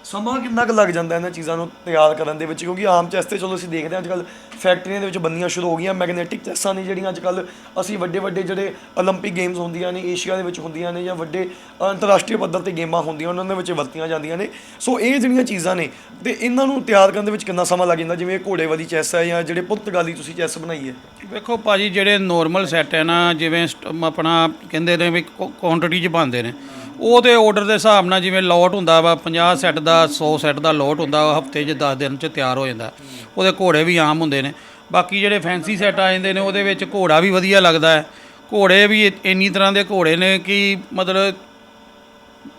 ਸਮਾਂ ਕਿੰਨਾ ਕੁ ਲੱਗ ਜਾਂਦਾ ਇਹਨਾਂ ਚੀਜ਼ਾਂ ਨੂੰ ਤਿਆਰ ਕਰਨ ਦੇ ਵਿੱਚ ਕਿਉਂਕਿ ਆਮ ਚੈਸ ਤੇ ਚਲੋ ਅਸੀਂ ਦੇਖਦੇ ਹਾਂ ਅੱਜਕੱਲ ਫੈਕਟਰੀਆਂ ਦੇ ਵਿੱਚ ਬੰਨੀਆਂ ਸ਼ੁਰੂ ਹੋ ਗਈਆਂ ਮੈਗਨੈਟਿਕ ਚੈਸਾਂ ਨੇ ਜਿਹੜੀਆਂ ਅੱਜਕੱਲ ਅਸੀਂ ਵੱਡੇ ਵੱਡੇ ਜਿਹੜੇ 올림픽 ਗੇਮਸ ਹੁੰਦੀਆਂ ਨੇ ਏਸ਼ੀਆ ਦੇ ਵਿੱਚ ਹੁੰਦੀਆਂ ਨੇ ਜਾਂ ਵੱਡੇ ਅ, ਅੰਤਰਰਾਸ਼ਟਰੀ ਪੱਧਰ ਤੇ ਗੇਮਾਂ ਹੁੰਦੀਆਂ ਉਹਨਾਂ ਦੇ ਵਿੱਚ ਵਰਤੀਆਂ ਜਾਂਦੀਆਂ ਨੇ ਸੋ ਇਹ ਜਿਹੜੀਆਂ ਚੀਜ਼ਾਂ ਨੇ ਤੇ ਇਹਨਾਂ ਨੂੰ ਤਿਆਰ ਕਰਨ ਦੇ ਵਿੱਚ ਕਿੰਨਾ ਸਮਾਂ ਲੱਗ ਜਾਂਦਾ ਜਿਵੇਂ ਇਹ ਘੋੜੇ ਵਾਲੀ ਚੈਸ ਹੈ ਜਾਂ ਜਿਹੜੇ ਪੁਰਤਗਾਲੀ ਤੁਸੀਂ ਚੈਸ ਬਣਾਈ ਹੈ ਵੇਖੋ ਭਾਜੀ ਜਿਹੜੇ ਨੋਰਮਲ ਸੈੱਟ ਹੈ ਨਾ ਜਿਵੇਂ ਸਟ- ਆਪਣਾ ਕਹਿੰਦੇ ਨੇ ਵੀ ਕੁਆਂਟੀਟੀ 'ਚ ਬਣਦੇ ਨੇ ਉਹ ਤੇ ਆਰਡਰ ਦੇ ਹਿਸਾਬ ਨਾਲ ਜਿਵੇਂ ਲੋਟ ਹੁੰਦਾ ਵਾ 50 ਸੈੱਟ ਦਾ 100 ਸੈੱਟ ਦਾ ਲੋਟ ਹੁੰਦਾ, ਉਹ ਹਫ਼ਤੇ 'ਚ 10 ਦਿਨ 'ਚ ਤਿਆਰ ਹੋ ਜਾਂਦਾ। ਉਹਦੇ ਘੋੜੇ ਵੀ ਆਮ ਹੁੰਦੇ ਨੇ। ਬਾਕੀ ਜਿਹੜੇ ਫੈਂਸੀ ਸੈੱਟ ਆ ਜਾਂਦੇ ਨੇ, ਉਹਦੇ ਵਿੱਚ ਘੋੜਾ ਵੀ ਵਧੀਆ ਲੱਗਦਾ ਹੈ। ਘੋੜੇ ਵੀ ਇੰਨੀ ਤਰ੍ਹਾਂ ਦੇ ਘੋੜੇ ਨੇ ਕਿ ਮਤਲਬ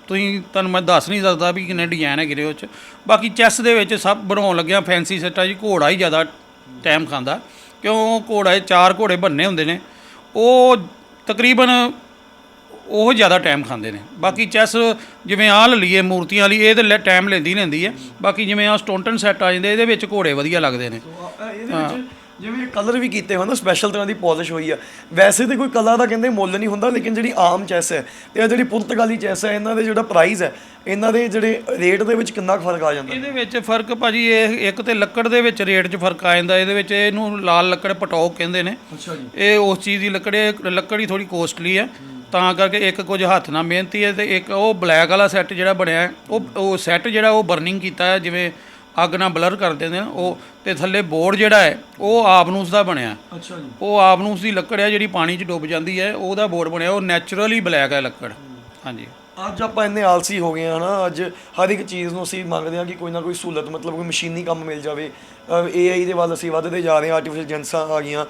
ਤੁਸੀਂ, ਤੁਹਾਨੂੰ ਮੈਂ ਦੱਸ ਨਹੀਂ ਸਕਦਾ ਵੀ ਕਿੰਨੇ ਡਿਜ਼ਾਈਨ ਹੈ ਨੇ ਉਹ 'ਚ। ਬਾਕੀ ਚੈਸ ਦੇ ਵਿੱਚ ਸਭ ਬਣਾਉਣ ਲੱਗਿਆ ਫੈਂਸੀ ਸੈੱਟਾਂ 'ਚ ਘੋੜਾ ਹੀ ਜ਼ਿਆਦਾ ਟਾਈਮ ਖਾਂਦਾ। ਕਿਉਂ? ਘੋੜਾ, ਚਾਰ ਘੋੜੇ ਬੰਨੇ ਹੁੰਦੇ ਨੇ। ਉਹ ਤਕਰੀਬਨ ਉਹ ਜ਼ਿਆਦਾ ਟਾਈਮ ਖਾਂਦੇ ਨੇ। ਬਾਕੀ ਚੈਸ ਜਿਵੇਂ ਆਹ ਲੈ ਲਈਏ ਮੂਰਤੀਆਂ ਵਾਲੀ ਇਹ ਤੇ ਟਾਈਮ ਲੈਂਦੀ ਲੈਂਦੀ ਹੈ। ਬਾਕੀ ਜਿਵੇਂ ਆਹ ਸਟੋਨਟਨ ਸੈੱਟ ਆ ਜਾਂਦੇ ਇਹਦੇ ਵਿੱਚ ਘੋੜੇ ਵਧੀਆ ਲੱਗਦੇ ਨੇ। ਇਹਦੇ ਵਿੱਚ ਜਿਵੇਂ ਕਲਰ ਵੀ ਕੀਤੇ ਹੋਏ ਨਾ ਸਪੈਸ਼ਲ ਤਰ੍ਹਾਂ ਦੀ ਪਾਲਿਸ਼ ਹੋਈ ਆ। ਵੈਸੇ ਤੇ ਕੋਈ ਕਲਾ ਦਾ ਕਹਿੰਦੇ ਮੁੱਲ ਨਹੀਂ ਹੁੰਦਾ ਲੇਕਿਨ ਜਿਹੜੀ ਆਮ ਚੈਸ ਹੈ ਤੇ ਆ ਜਿਹੜੀ ਪੁਰਤਗਾਲੀ ਚੈਸ ਹੈ ਇਹਨਾਂ ਦੇ ਜਿਹੜਾ ਪ੍ਰਾਈਸ ਹੈ ਇਹਨਾਂ ਦੇ ਜਿਹੜੇ ਰੇਟ ਦੇ ਵਿੱਚ ਕਿੰਨਾ ਫ਼ਰਕ ਆ ਜਾਂਦਾ? ਇਹਦੇ ਵਿੱਚ ਫ਼ਰਕ ਭਾਜੀ ਇਹ ਇੱਕ ਤੇ ਲੱਕੜ ਦੇ ਵਿੱਚ ਰੇਟ 'ਚ ਫ਼ਰਕ ਆ ਜਾਂਦਾ ਇਹਦੇ ਵਿੱਚ ਇਹਨੂੰ ਲਾਲ ਲੱਕੜ ਪਟੌਕ ਕਹਿੰਦੇ ਨੇ। ਅੱਛਾ ਜੀ। ਇਹ ਉਸ ਚੀਜ਼ ਦੀ ਲੱਕੜ ਲੱਕੜ ਹੀ ਥੋੜੀ ਕੋਸਟਲੀ ਹੈ। ਤਾਂ ਕਰਕੇ ਇੱਕ ਕੁਝ ਹੱਥ ਨਾਲ ਮਿਹਨਤੀ ਹੈ ਤੇ ਇੱਕ ਉਹ ਬਲੈਕ ਵਾਲਾ ਸੈੱਟ ਜਿਹੜਾ ਬਣਿਆ ਹੈ, ਉਹ ਉਹ ਸੈੱਟ ਜਿਹੜਾ ਉਹ ਬਰਨਿੰਗ ਕੀਤਾ ਹੈ ਜਿਵੇਂ ਅੱਗ ਨਾਲ ਬਲਰ ਕਰ ਦਿੰਦੇ ਨੇ ਉਹ ਤੇ ਥੱਲੇ ਬੋਰਡ ਜਿਹੜਾ ਹੈ ਉਹ ਆਬਨੂਸ ਦਾ ਬਣਿਆ। ਅੱਛਾ ਜੀ। ਉਹ ਆਬਨੂਸ ਦੀ ਲੱਕੜ ਹੈ ਜਿਹੜੀ ਪਾਣੀ 'ਚ ਡੁੱਬ ਜਾਂਦੀ ਹੈ ਉਹਦਾ ਬੋਰਡ ਬਣਿਆ ਉਹ ਨੈਚੁਰਲੀ ਬਲੈਕ ਹੈ ਲੱਕੜ। ਹਾਂਜੀ। ਅੱਜ ਆਪਾਂ ਇੰਨੇ ਆਲਸੀ ਹੋ ਗਏ ਆ ਨਾ ਅੱਜ ਹਰ ਇੱਕ ਚੀਜ਼ ਨੂੰ ਅਸੀਂ ਮੰਗਦੇ ਹਾਂ ਕਿ ਕੋਈ ਨਾ ਕੋਈ ਸਹੂਲਤ ਮਤਲਬ ਕੋਈ ਮਸ਼ੀਨੀ ਕੰਮ ਮਿਲ ਜਾਵੇ। ਏਆਈ ਦੇ ਵੱਲ ਅਸੀਂ ਵੱਧਦੇ ਜਾ ਰਹੇ ਹਾਂ ਆਰਟੀਫੀਸ਼ੀਅਲ ਜੈਂਸਾਂ ਆ ਗਈਆਂ।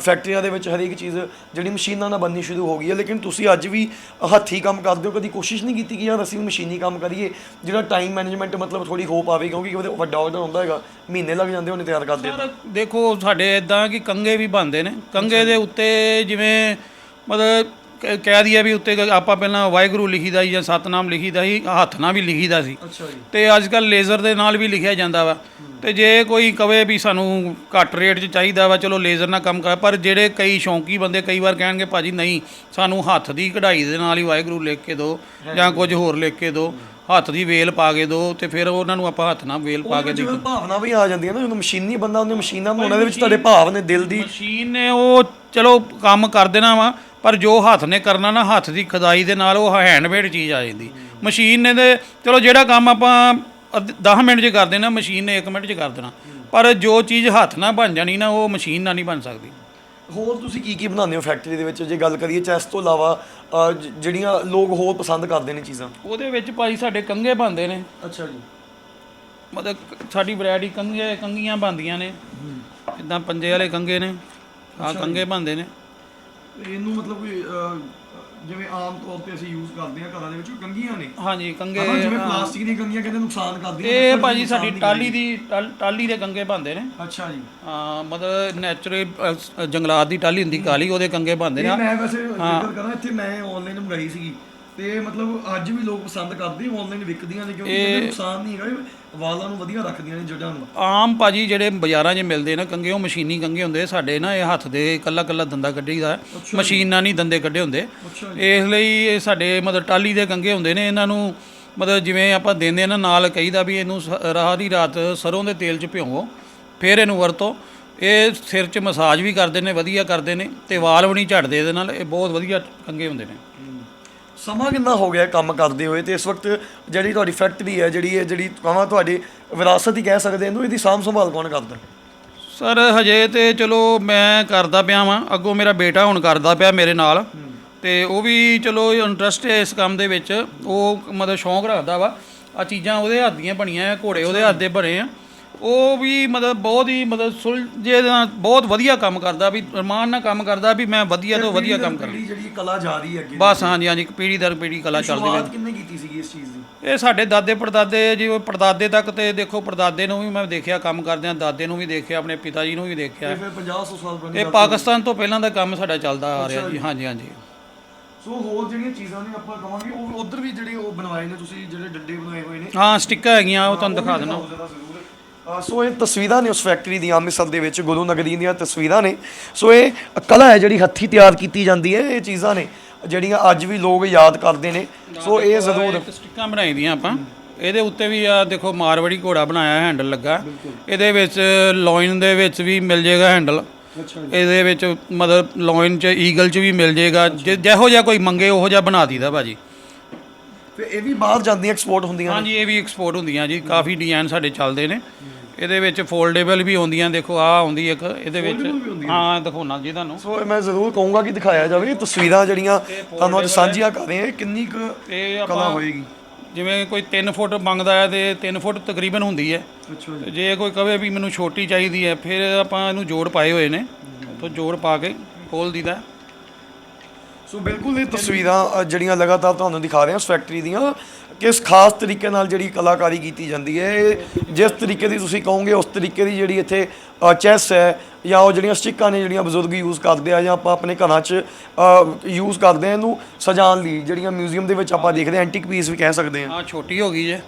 ਫੈਕਟਰੀਆਂ ਦੇ ਵਿੱਚ ਹਰ ਇੱਕ ਚੀਜ਼ ਜਿਹੜੀ ਮਸ਼ੀਨਾਂ ਨਾਲ ਬਣਨੀ ਸ਼ੁਰੂ ਹੋ ਗਈ ਹੈ ਲੇਕਿਨ ਤੁਸੀਂ ਅੱਜ ਵੀ ਹੱਥੀਂ ਕੰਮ ਕਰਦੇ ਹੋ ਕਦੀ ਕੋਸ਼ਿਸ਼ ਨਹੀਂ ਕੀਤੀ ਕਿ ਯਾਰ ਅਸੀਂ ਮਸ਼ੀਨੀ ਕੰਮ ਕਰੀਏ ਜਿਹੜਾ ਟਾਈਮ ਮੈਨੇਜਮੈਂਟ ਮਤਲਬ ਥੋੜੀ ਹੋ ਪਾਵੇ ਕਿਉਂਕਿ ਉਹਦੇ ਵੱਡਾ ਆਰਡਰ ਹੁੰਦਾ ਹੈਗਾ ਮਹੀਨੇ ਲੱਗ ਜਾਂਦੇ ਉਹਨੇ ਤਿਆਰ ਕਰਦੇ ਦੇਖੋ ਸਾਡੇ ਇਦਾਂ ਕਿ ਕੰਗੇ ਵੀ ਬਣਦੇ ਨੇ ਕੰਗੇ ਦੇ ਉੱਤੇ ਜਿਵੇਂ ਮਤਲਬ ਕ- ਕਹਿ ਦਈਏ ਵੀ ਉੱਤੇ ਕ- ਆਪਾਂ ਪਹਿਲਾਂ ਵਾਹਿਗੁਰੂ ਲਿਖੀਦਾ ਸੀ ਜਾਂ ਸਤਨਾਮ ਲਿਖੀਦਾ ਸੀ ਹੱਥ ਨਾਲ ਵੀ ਲਿਖੀਦਾ ਸੀ। ਅੱਛਾ ਜੀ। ਤੇ ਅੱਜ ਕੱਲ ਲੇਜ਼ਰ ਦੇ ਨਾਲ ਵੀ ਲਿਖਿਆ ਜਾਂਦਾ ਵਾ। ਤੇ ਜੇ ਕੋਈ ਕਵੇ ਵੀ ਸਾਨੂੰ ਘੱਟ ਰੇਟ 'ਚ ਚਾਹੀਦਾ ਵਾ ਚਲੋ ਲੇਜ਼ਰ ਨਾਲ ਕੰਮ ਕਰ ਪਰ ਜਿਹੜੇ ਕਈ ਸ਼ੌਂਕੀ ਬੰਦੇ ਕਈ ਵਾਰ ਕਹਿਣਗੇ ਭਾਜੀ ਨਹੀਂ ਸਾਨੂੰ ਹੱਥ ਦੀ ਕਢਾਈ ਦੇ ਨਾਲ ਹੀ ਵਾਹਿਗੁਰੂ ਲਿਖ ਕੇ ਦਿਓ ਜਾਂ ਕੁਝ ਹੋਰ ਲਿਖ ਕੇ ਦਿਓ ਹੱਥ ਦੀ ਵੇਲ ਪਾ ਕੇ ਦਿਓ ਤੇ ਫਿਰ ਉਹਨਾਂ ਨੂੰ ਆਪਾਂ ਹੱਥ ਨਾਲ ਵੇਲ ਪਾ ਕੇ ਦੇ ਜਿਵੇਂ ਭਾਵਨਾ ਵੀ ਆ ਜਾਂਦੀ ਹੈ ਨਾ ਜਦੋਂ ਮਸ਼ੀਨੀ ਬੰਦਾ ਉਹਨੇ ਮਸ਼ੀਨਾਂ ਬਣਾਉਣ ਦੇ ਵਿੱਚ ਤੁਹਾਡੇ ਭਾਵ ਨੇ ਦਿਲ ਦੀ। ਮਸ਼ੀਨ ਨੇ ਉਹ ਚਲੋ ਕੰਮ ਕਰ ਦੇਣਾ ਵਾ ਪਰ ਜੋ ਹੱਥ ਨੇ ਕਰਨਾ ਨਾ ਹੱਥ ਦੀ ਖਦਾਈ ਦੇ ਨਾਲ ਉਹ ਹੈਂਡਮੇਡ ਚੀਜ਼ ਆ ਜਾਂਦੀ। ਮਸ਼ੀਨ ਨੇ ਤੇ ਚਲੋ ਜਿਹੜਾ ਕੰਮ ਆਪਾਂ 10 ਮਿੰਟ 'ਚ ਕਰ ਦੇਣਾ ਮਸ਼ੀਨ ਨੇ 1 ਮਿੰਟ 'ਚ ਕਰ ਦੇਣਾ। ਪਰ ਜੋ ਚੀਜ਼ ਹੱਥ ਨਾਲ ਬਣ ਜਾਣੀ ਨਾ ਉਹ ਮਸ਼ੀਨ ਨਾਲ ਨਹੀਂ ਬਣ ਸਕਦੀ। ਹੋਰ ਤੁਸੀਂ ਕੀ ਕੀ ਬਣਾਉਂਦੇ ਹੋ ਫੈਕਟਰੀ ਦੇ ਵਿੱਚ? ਜੇ ਗੱਲ ਕਰੀਏ ਚੈਸ ਤੋਂ ਇਲਾਵਾ ਜਿਹੜੀਆਂ ਲੋਕ ਹੋਰ ਪਸੰਦ ਕਰਦੇ ਨੇ ਚੀਜ਼ਾਂ? ਉਹਦੇ ਵਿੱਚ ਭਾਈ ਸਾਡੇ ਕੰਗੇ ਬਣਦੇ ਨੇ। ਅੱਛਾ ਜੀ। ਮਤਲਬ ਸਾਡੀ ਵੈਰਾਈਟੀ ਕੰਗੇ ਕੰਗੀਆਂ ਬਣਦੀਆਂ ਨੇ। ਇਦਾਂ ਪੰਜੇ ਵਾਲੇ ਕੰਗੇ ਨੇ ਆ ਕੰਗੇ ਬਣਦੇ ਨੇ। ਇਹਨੂੰ ਮਤਲਬ ਕੋਈ ਜਿਵੇਂ ਆਮ ਤੌਰ ਤੇ ਅਸੀਂ ਯੂਜ਼ ਕਰਦੇ ਹਾਂ ਘਰਾਂ ਦੇ ਵਿੱਚ ਕੰਗੀਆਂ ਨੇ। ਹਾਂਜੀ ਕੰਗੇ ਜਿਵੇਂ ਪਲਾਸਟਿਕ ਦੀਆਂ ਕੰਗੀਆਂ ਕਹਿੰਦੇ ਨੁਕਸਾਨ ਕਰਦੀਆਂ ਇਹ ਭਾਜੀ ਸਾਡੀ ਟਾਲੀ ਦੀ ਟਾਲ- ਟਾਲੀ ਦੇ ਕੰਗੇ ਬਣਦੇ ਨੇ। ਅੱਛਾ ਜੀ। ਹਾਂ ਮਤਲਬ ਨੈਚੁਰਲ ਜੰਗਲਾਤ ਦੀ ਟਾਲੀ ਹੁੰਦੀ ਕਾਲੀ ਉਹਦੇ ਕੰਗੇ ਬਣਦੇ ਨੇ। ਇਹ ਮੈਂ ਵੈਸੇ ਜ਼ਿਕਰ ਕਰਾਂ ਇੱਥੇ ਮੈਂ ਆਨਲਾਈਨ ਮੰਗਾਈ ਸੀਗੀ। ਤੇ ਮਤਲਬ ਅੱਜ ਵੀ ਲੋਕ ਪਸੰਦ ਕਰਦੇ ਆਨਲਾਈਨ ਵਿਕਦੀਆਂ ਨੇ ਕਿਉਂਕਿ ਇਹਦੇ ਨੁਕਸਾਨ ਨਹੀਂ ਹੈਗਾ ਇਹ ਵਾਲਾਂ ਨੂੰ ਵਧੀਆ ਰੱਖਦੀਆਂ ਨੇ ਜੜ੍ਹਾਂ ਨੂੰ। ਆਮ ਭਾਜੀ ਜਿਹੜੇ ਬਾਜ਼ਾਰਾਂ 'ਚ ਮਿਲਦੇ ਨੇ ਕੰਗੇ ਉਹ ਮਸ਼ੀਨੀ ਕੰਗੇ ਹੁੰਦੇ ਸਾਡੇ ਨਾ ਇਹ ਹੱਥ ਦੇ ਕੱਲਾ ਕੱਲਾ ਦੰਦਾ ਕੱਢੀਦਾ ਮਸ਼ੀਨ ਨਾਲ ਨਹੀਂ ਦੰਦੇ ਕੱਢੇ ਹੁੰਦੇ। ਇਸ ਲਈ ਇਹ ਸਾਡੇ ਮਤਲਬ ਟਾਲੀ ਦੇ ਕੰਗੇ ਹੁੰਦੇ ਨੇ ਇਹਨਾਂ ਨੂੰ ਮਤਲਬ ਜਿਵੇਂ ਆਪਾਂ ਦਿੰਦੇ ਨਾ ਨਾਲ ਕਹੀਦਾ ਵੀ ਇਹਨੂੰ ਸ- ਰਾਤ ਦੀ ਰਾਤ ਸਰੋਂ ਦੇ ਤੇਲ 'ਚ ਭਿਓਵੋ ਫਿਰ ਇਹਨੂੰ ਵਰਤੋ। ਇਹ ਸਿਰ 'ਚ ਮਸਾਜ ਵੀ ਕਰਦੇ ਨੇ ਵਧੀਆ ਕਰਦੇ ਨੇ ਤੇ ਵਾਲ ਵੀ ਨਹੀਂ ਝੜਦੇ ਇਹਦੇ ਨਾਲ ਇਹ ਬਹੁਤ ਵਧੀਆ ਕੰਗੇ ਹੁੰਦੇ ਨੇ। ਸਮਾਂ ਕਿੰਨਾ ਹੋ ਗਿਆ ਕੰਮ ਕਰਦੇ ਹੋਏ ਤੇ ਇਸ ਵਕਤ ਜਿਹੜੀ ਤੁਹਾਡੀ ਫੈਕਟਰੀ ਹੈ ਜਿਹੜੀ ਇਹ ਜਿਹੜੀ ਕਹਾਂ ਤੁਹਾਡੀ ਵਿਰਾਸਤ ਹੀ ਕਹਿ ਸਕਦੇ ਇਹਨੂੰ ਇਹਦੀ ਸਾਂਭ ਸੰਭਾਲ ਕੌਣ ਕਰਦਾ? ਸਰ ਹਜੇ ਤੇ ਚਲੋ ਮੈਂ ਕਰਦਾ ਪਿਆ ਵਾਂ ਅੱਗੋਂ ਮੇਰਾ ਬੇਟਾ ਹੁਣ ਕਰਦਾ ਪਿਆ ਮੇਰੇ ਨਾਲ। ਤੇ ਉਹ ਵੀ ਚਲੋ ਇੰਟਰਸਟ ਹੈ ਇਸ ਕੰਮ ਦੇ ਵਿੱਚ ਉਹ ਮਤਲਬ ਸ਼ੌਂਕ ਰੱਖਦਾ ਵਾ। ਆ ਚੀਜ਼ਾਂ ਉਹਦੇ ਹੱਥ ਦੀਆਂ ਬਣੀਆਂ ਆ ਘੋੜੇ ਉਹਦੇ ਹੱਥ ਦੇ ਬਣੇ ਆ। ਉਹ ਵੀ ਮਤਲਬ ਬਹੁਤ ਹੀ ਮਤਲਬ ਸੁਲਝੇ ਨਾਲ ਬਹੁਤ ਵਧੀਆ ਕੰਮ ਕਰਦਾ ਵੀ ਰਮਾਨ ਨਾਲ ਕੰਮ ਕਰਦਾ ਵੀ ਮੈਂ ਵਧੀਆ ਤੋਂ ਵਧੀਆ ਕੰਮ ਕਰਾਂ। ਜਿਹੜੀ ਕਲਾ ਜਾ ਰਹੀ ਹੈ ਅੱਗੇ ਬਸ ਹਾਂਜੀ ਹਾਂਜੀ ਪੀੜੀ ਦਰ ਪੀੜੀ ਕਲਾ ਚੱਲਦੀ ਸ਼ੁਰੂਆਤ ਕਿੰਨੇ ਕੀਤੀ ਸੀਗੀ ਇਸ ਚੀਜ਼ ਦੀ? ਇਹ ਸਾਡੇ ਦਾਦੇ ਪੜਦਾਦੇ ਜਿਵੇਂ ਪੜਦਾਦੇ ਤੱਕ ਤੇ ਦੇਖੋ ਪੜਦਾਦੇ ਨੂੰ ਵੀ ਮੈਂ ਦੇਖਿਆ ਕੰਮ ਕਰਦਿਆਂ ਦਾਦੇ ਨੂੰ ਵੀ ਦੇਖਿਆ ਆਪਣੇ ਪਿਤਾ ਜੀ ਨੂੰ ਵੀ ਦੇਖਿਆ। ਤੇ ਫਿਰ 50 100 ਸਾਲ ਪੁਰਾਣੀ ਇਹ ਪਾਕਿਸਤਾਨ ਤੋਂ ਪਹਿਲਾਂ ਦਾ ਕੰਮ ਸਾਡਾ ਚੱਲਦਾ ਆ ਰਿਹਾ ਜੀ ਹਾਂਜੀ ਹਾਂਜੀ। ਸੋ ਹੋਰ ਜਿਹੜੀਆਂ ਚੀਜ਼ਾਂ ਨੇ ਆਪਾਂ ਕਵਾਂਗੇ ਉਹ ਉਧਰ ਵੀ ਜਿਹੜੇ ਉਹ ਬਣਵਾਏ ਨੇ ਤੁਸੀਂ ਜਿਹੜੇ ਡੱਡੇ ਬਣਾਏ ਹੋਏ ਨੇ। ਹਾਂ ਸਟਿੱਕਾਂ ਹੈਗੀਆਂ ਉਹ ਤੁਹਾਨੂੰ ਦਿਖਾ ਅ, ਸੋ ਇਹ ਤਸਵੀਰਾਂ ਨੇ ਉਸ ਫੈਕਟਰੀ ਦੀਆਂ ਅੰਮ੍ਰਿਤਸਰ ਦੇ ਵਿੱਚ ਗੁਰੂ ਨਗਰੀ ਦੀਆਂ ਤਸਵੀਰਾਂ ਨੇ। ਸੋ ਇਹ ਕਲਾ ਹੈ ਜਿਹੜੀ ਹੱਥੀਂ ਤਿਆਰ ਕੀਤੀ ਜਾਂਦੀ ਹੈ ਇਹ ਚੀਜ਼ਾਂ ਨੇ ਜਿਹੜੀਆਂ ਅੱਜ ਵੀ ਲੋਕ ਯਾਦ ਕਰਦੇ ਨੇ। ਸੋ ਇਹ ਜ਼ਰੂਰ ਸਟਿੱਕਾਂ ਬਣਾਈ ਦੀਆਂ ਆਪਾਂ। ਇਹਦੇ ਉੱਤੇ ਵੀ ਆ ਦੇਖੋ ਮਾਰਵੜੀ ਘੋੜਾ ਬਣਾਇਆ ਹੈਂਡਲ ਲੱਗਾ। ਇਹਦੇ ਵਿੱਚ ਲੋਇਨ ਦੇ ਵਿੱਚ ਵੀ ਮਿਲ ਜਾਏਗਾ ਹੈਂਡਲ। ਇਹਦੇ ਵਿੱਚ ਮਤਲਬ ਲੋਇਨ 'ਚ ਈਗਲ 'ਚ ਵੀ ਮਿਲ ਜਾਏਗਾ ਜੇ- ਜਿਹੋ ਜਿਹਾ ਕੋਈ ਮੰਗੇ ਉਹੋ ਜਿਹਾ ਬਣਾ ਦੀਦਾ ਭਾਜੀ। ਫਿਰ ਇਹ ਵੀ ਬਾਹਰ ਜਾਂਦੀਆਂ ਐਕਸਪੋਰਟ ਹੁੰਦੀਆਂ ਹਾਂਜੀ ਇਹ ਵੀ ਐਕਸਪੋਰਟ ਹੁੰਦੀਆਂ ਜੀ। ਕਾਫੀ ਡਿਜ਼ਾਈਨ ਸਾਡੇ ਚੱਲਦੇ ਨੇ। ਇਹਦੇ ਵਿੱਚ ਫੋਲਡੇਬਲ ਵੀ ਆਉਂਦੀਆਂ ਦੇਖੋ ਆਹ ਆਉਂਦੀ ਇੱਕ ਇਹਦੇ ਵਿੱਚ ਹਾਂ ਦਿਖਾਉਣਾ ਜੀ ਤੁਹਾਨੂੰ। ਸੋ ਮੈਂ ਜ਼ਰੂਰ ਕਹੂੰਗਾ ਕਿ ਦਿਖਾਇਆ ਜਾਵੇ। ਤਸਵੀਰਾਂ ਜਿਹੜੀਆਂ ਤੁਹਾਨੂੰ ਅੱਜ ਸਾਂਝੀਆਂ ਕਰ ਰਹੇ ਹਾਂ ਕਿੰਨੀ ਕੁ ਕਲਾ ਹੋਏਗੀ? ਜਿਵੇਂ ਕੋਈ 3 ਫੁੱਟ ਮੰਗਦਾ ਹੈ ਤੇ 3 ਫੁੱਟ ਤਕਰੀਬਨ ਹੁੰਦੀ ਹੈ। ਜੇ। ਕੋਈ ਕਵੇ ਵੀ ਮੈਨੂੰ ਛੋਟੀ ਚਾਹੀਦੀ ਹੈ ਫਿਰ ਆਪਾਂ ਇਹਨੂੰ ਜੋੜ ਪਾਏ ਹੋਏ ਨੇ। ਤੋਂ ਜੋੜ ਪਾ ਕੇ ਖੋਲ ਦੀਦਾ ਸੋ ਬਿਲਕੁਲ ਇਹ ਤਸਵੀਰਾਂ ਅ, ਜਿਹੜੀਆਂ ਲਗਾਤਾਰ ਤੁਹਾਨੂੰ ਦਿਖਾ ਰਹੇ ਹਾਂ ਉਸ ਫੈਕਟਰੀ ਦੀਆਂ ਕਿਸ ਖਾਸ ਤਰੀਕੇ ਨਾਲ ਜਿਹੜੀ ਕਲਾਕਾਰੀ ਕੀਤੀ ਜਾਂਦੀ ਹੈ ਇਹ ਜਿਸ ਤਰੀਕੇ ਦੀ ਤੁਸੀਂ ਕਹੋਗੇ ਉਸ ਤਰੀਕੇ ਦੀ ਜਿਹੜੀ ਇੱਥੇ ਚੈਸ ਹੈ ਜਾਂ ਉਹ ਜਿਹੜੀਆਂ ਸਟਿੱਕਾਂ ਨੇ ਜਿਹੜੀਆਂ ਬਜ਼ੁਰਗ ਯੂਜ਼ ਕਰਦੇ ਆ ਜਾਂ ਆਪਾਂ ਆਪਣੇ ਘਰਾਂ 'ਚ ਯੂਜ਼ ਕਰਦੇ ਆ ਇਹਨੂੰ ਸਜਾਉਣ ਲਈ ਜਿਹੜੀਆਂ ਮਿਊਜ਼ੀਅਮ ਦੇ ਵਿੱਚ ਆਪਾਂ ਦੇਖਦੇ ਆ ਐਂਟੀਕ ਪੀਸ ਵੀ ਕਹਿ ਸਕਦੇ ਆ ਆ ਛੋਟੀ ਹੋ ਗਈ ਜੇ।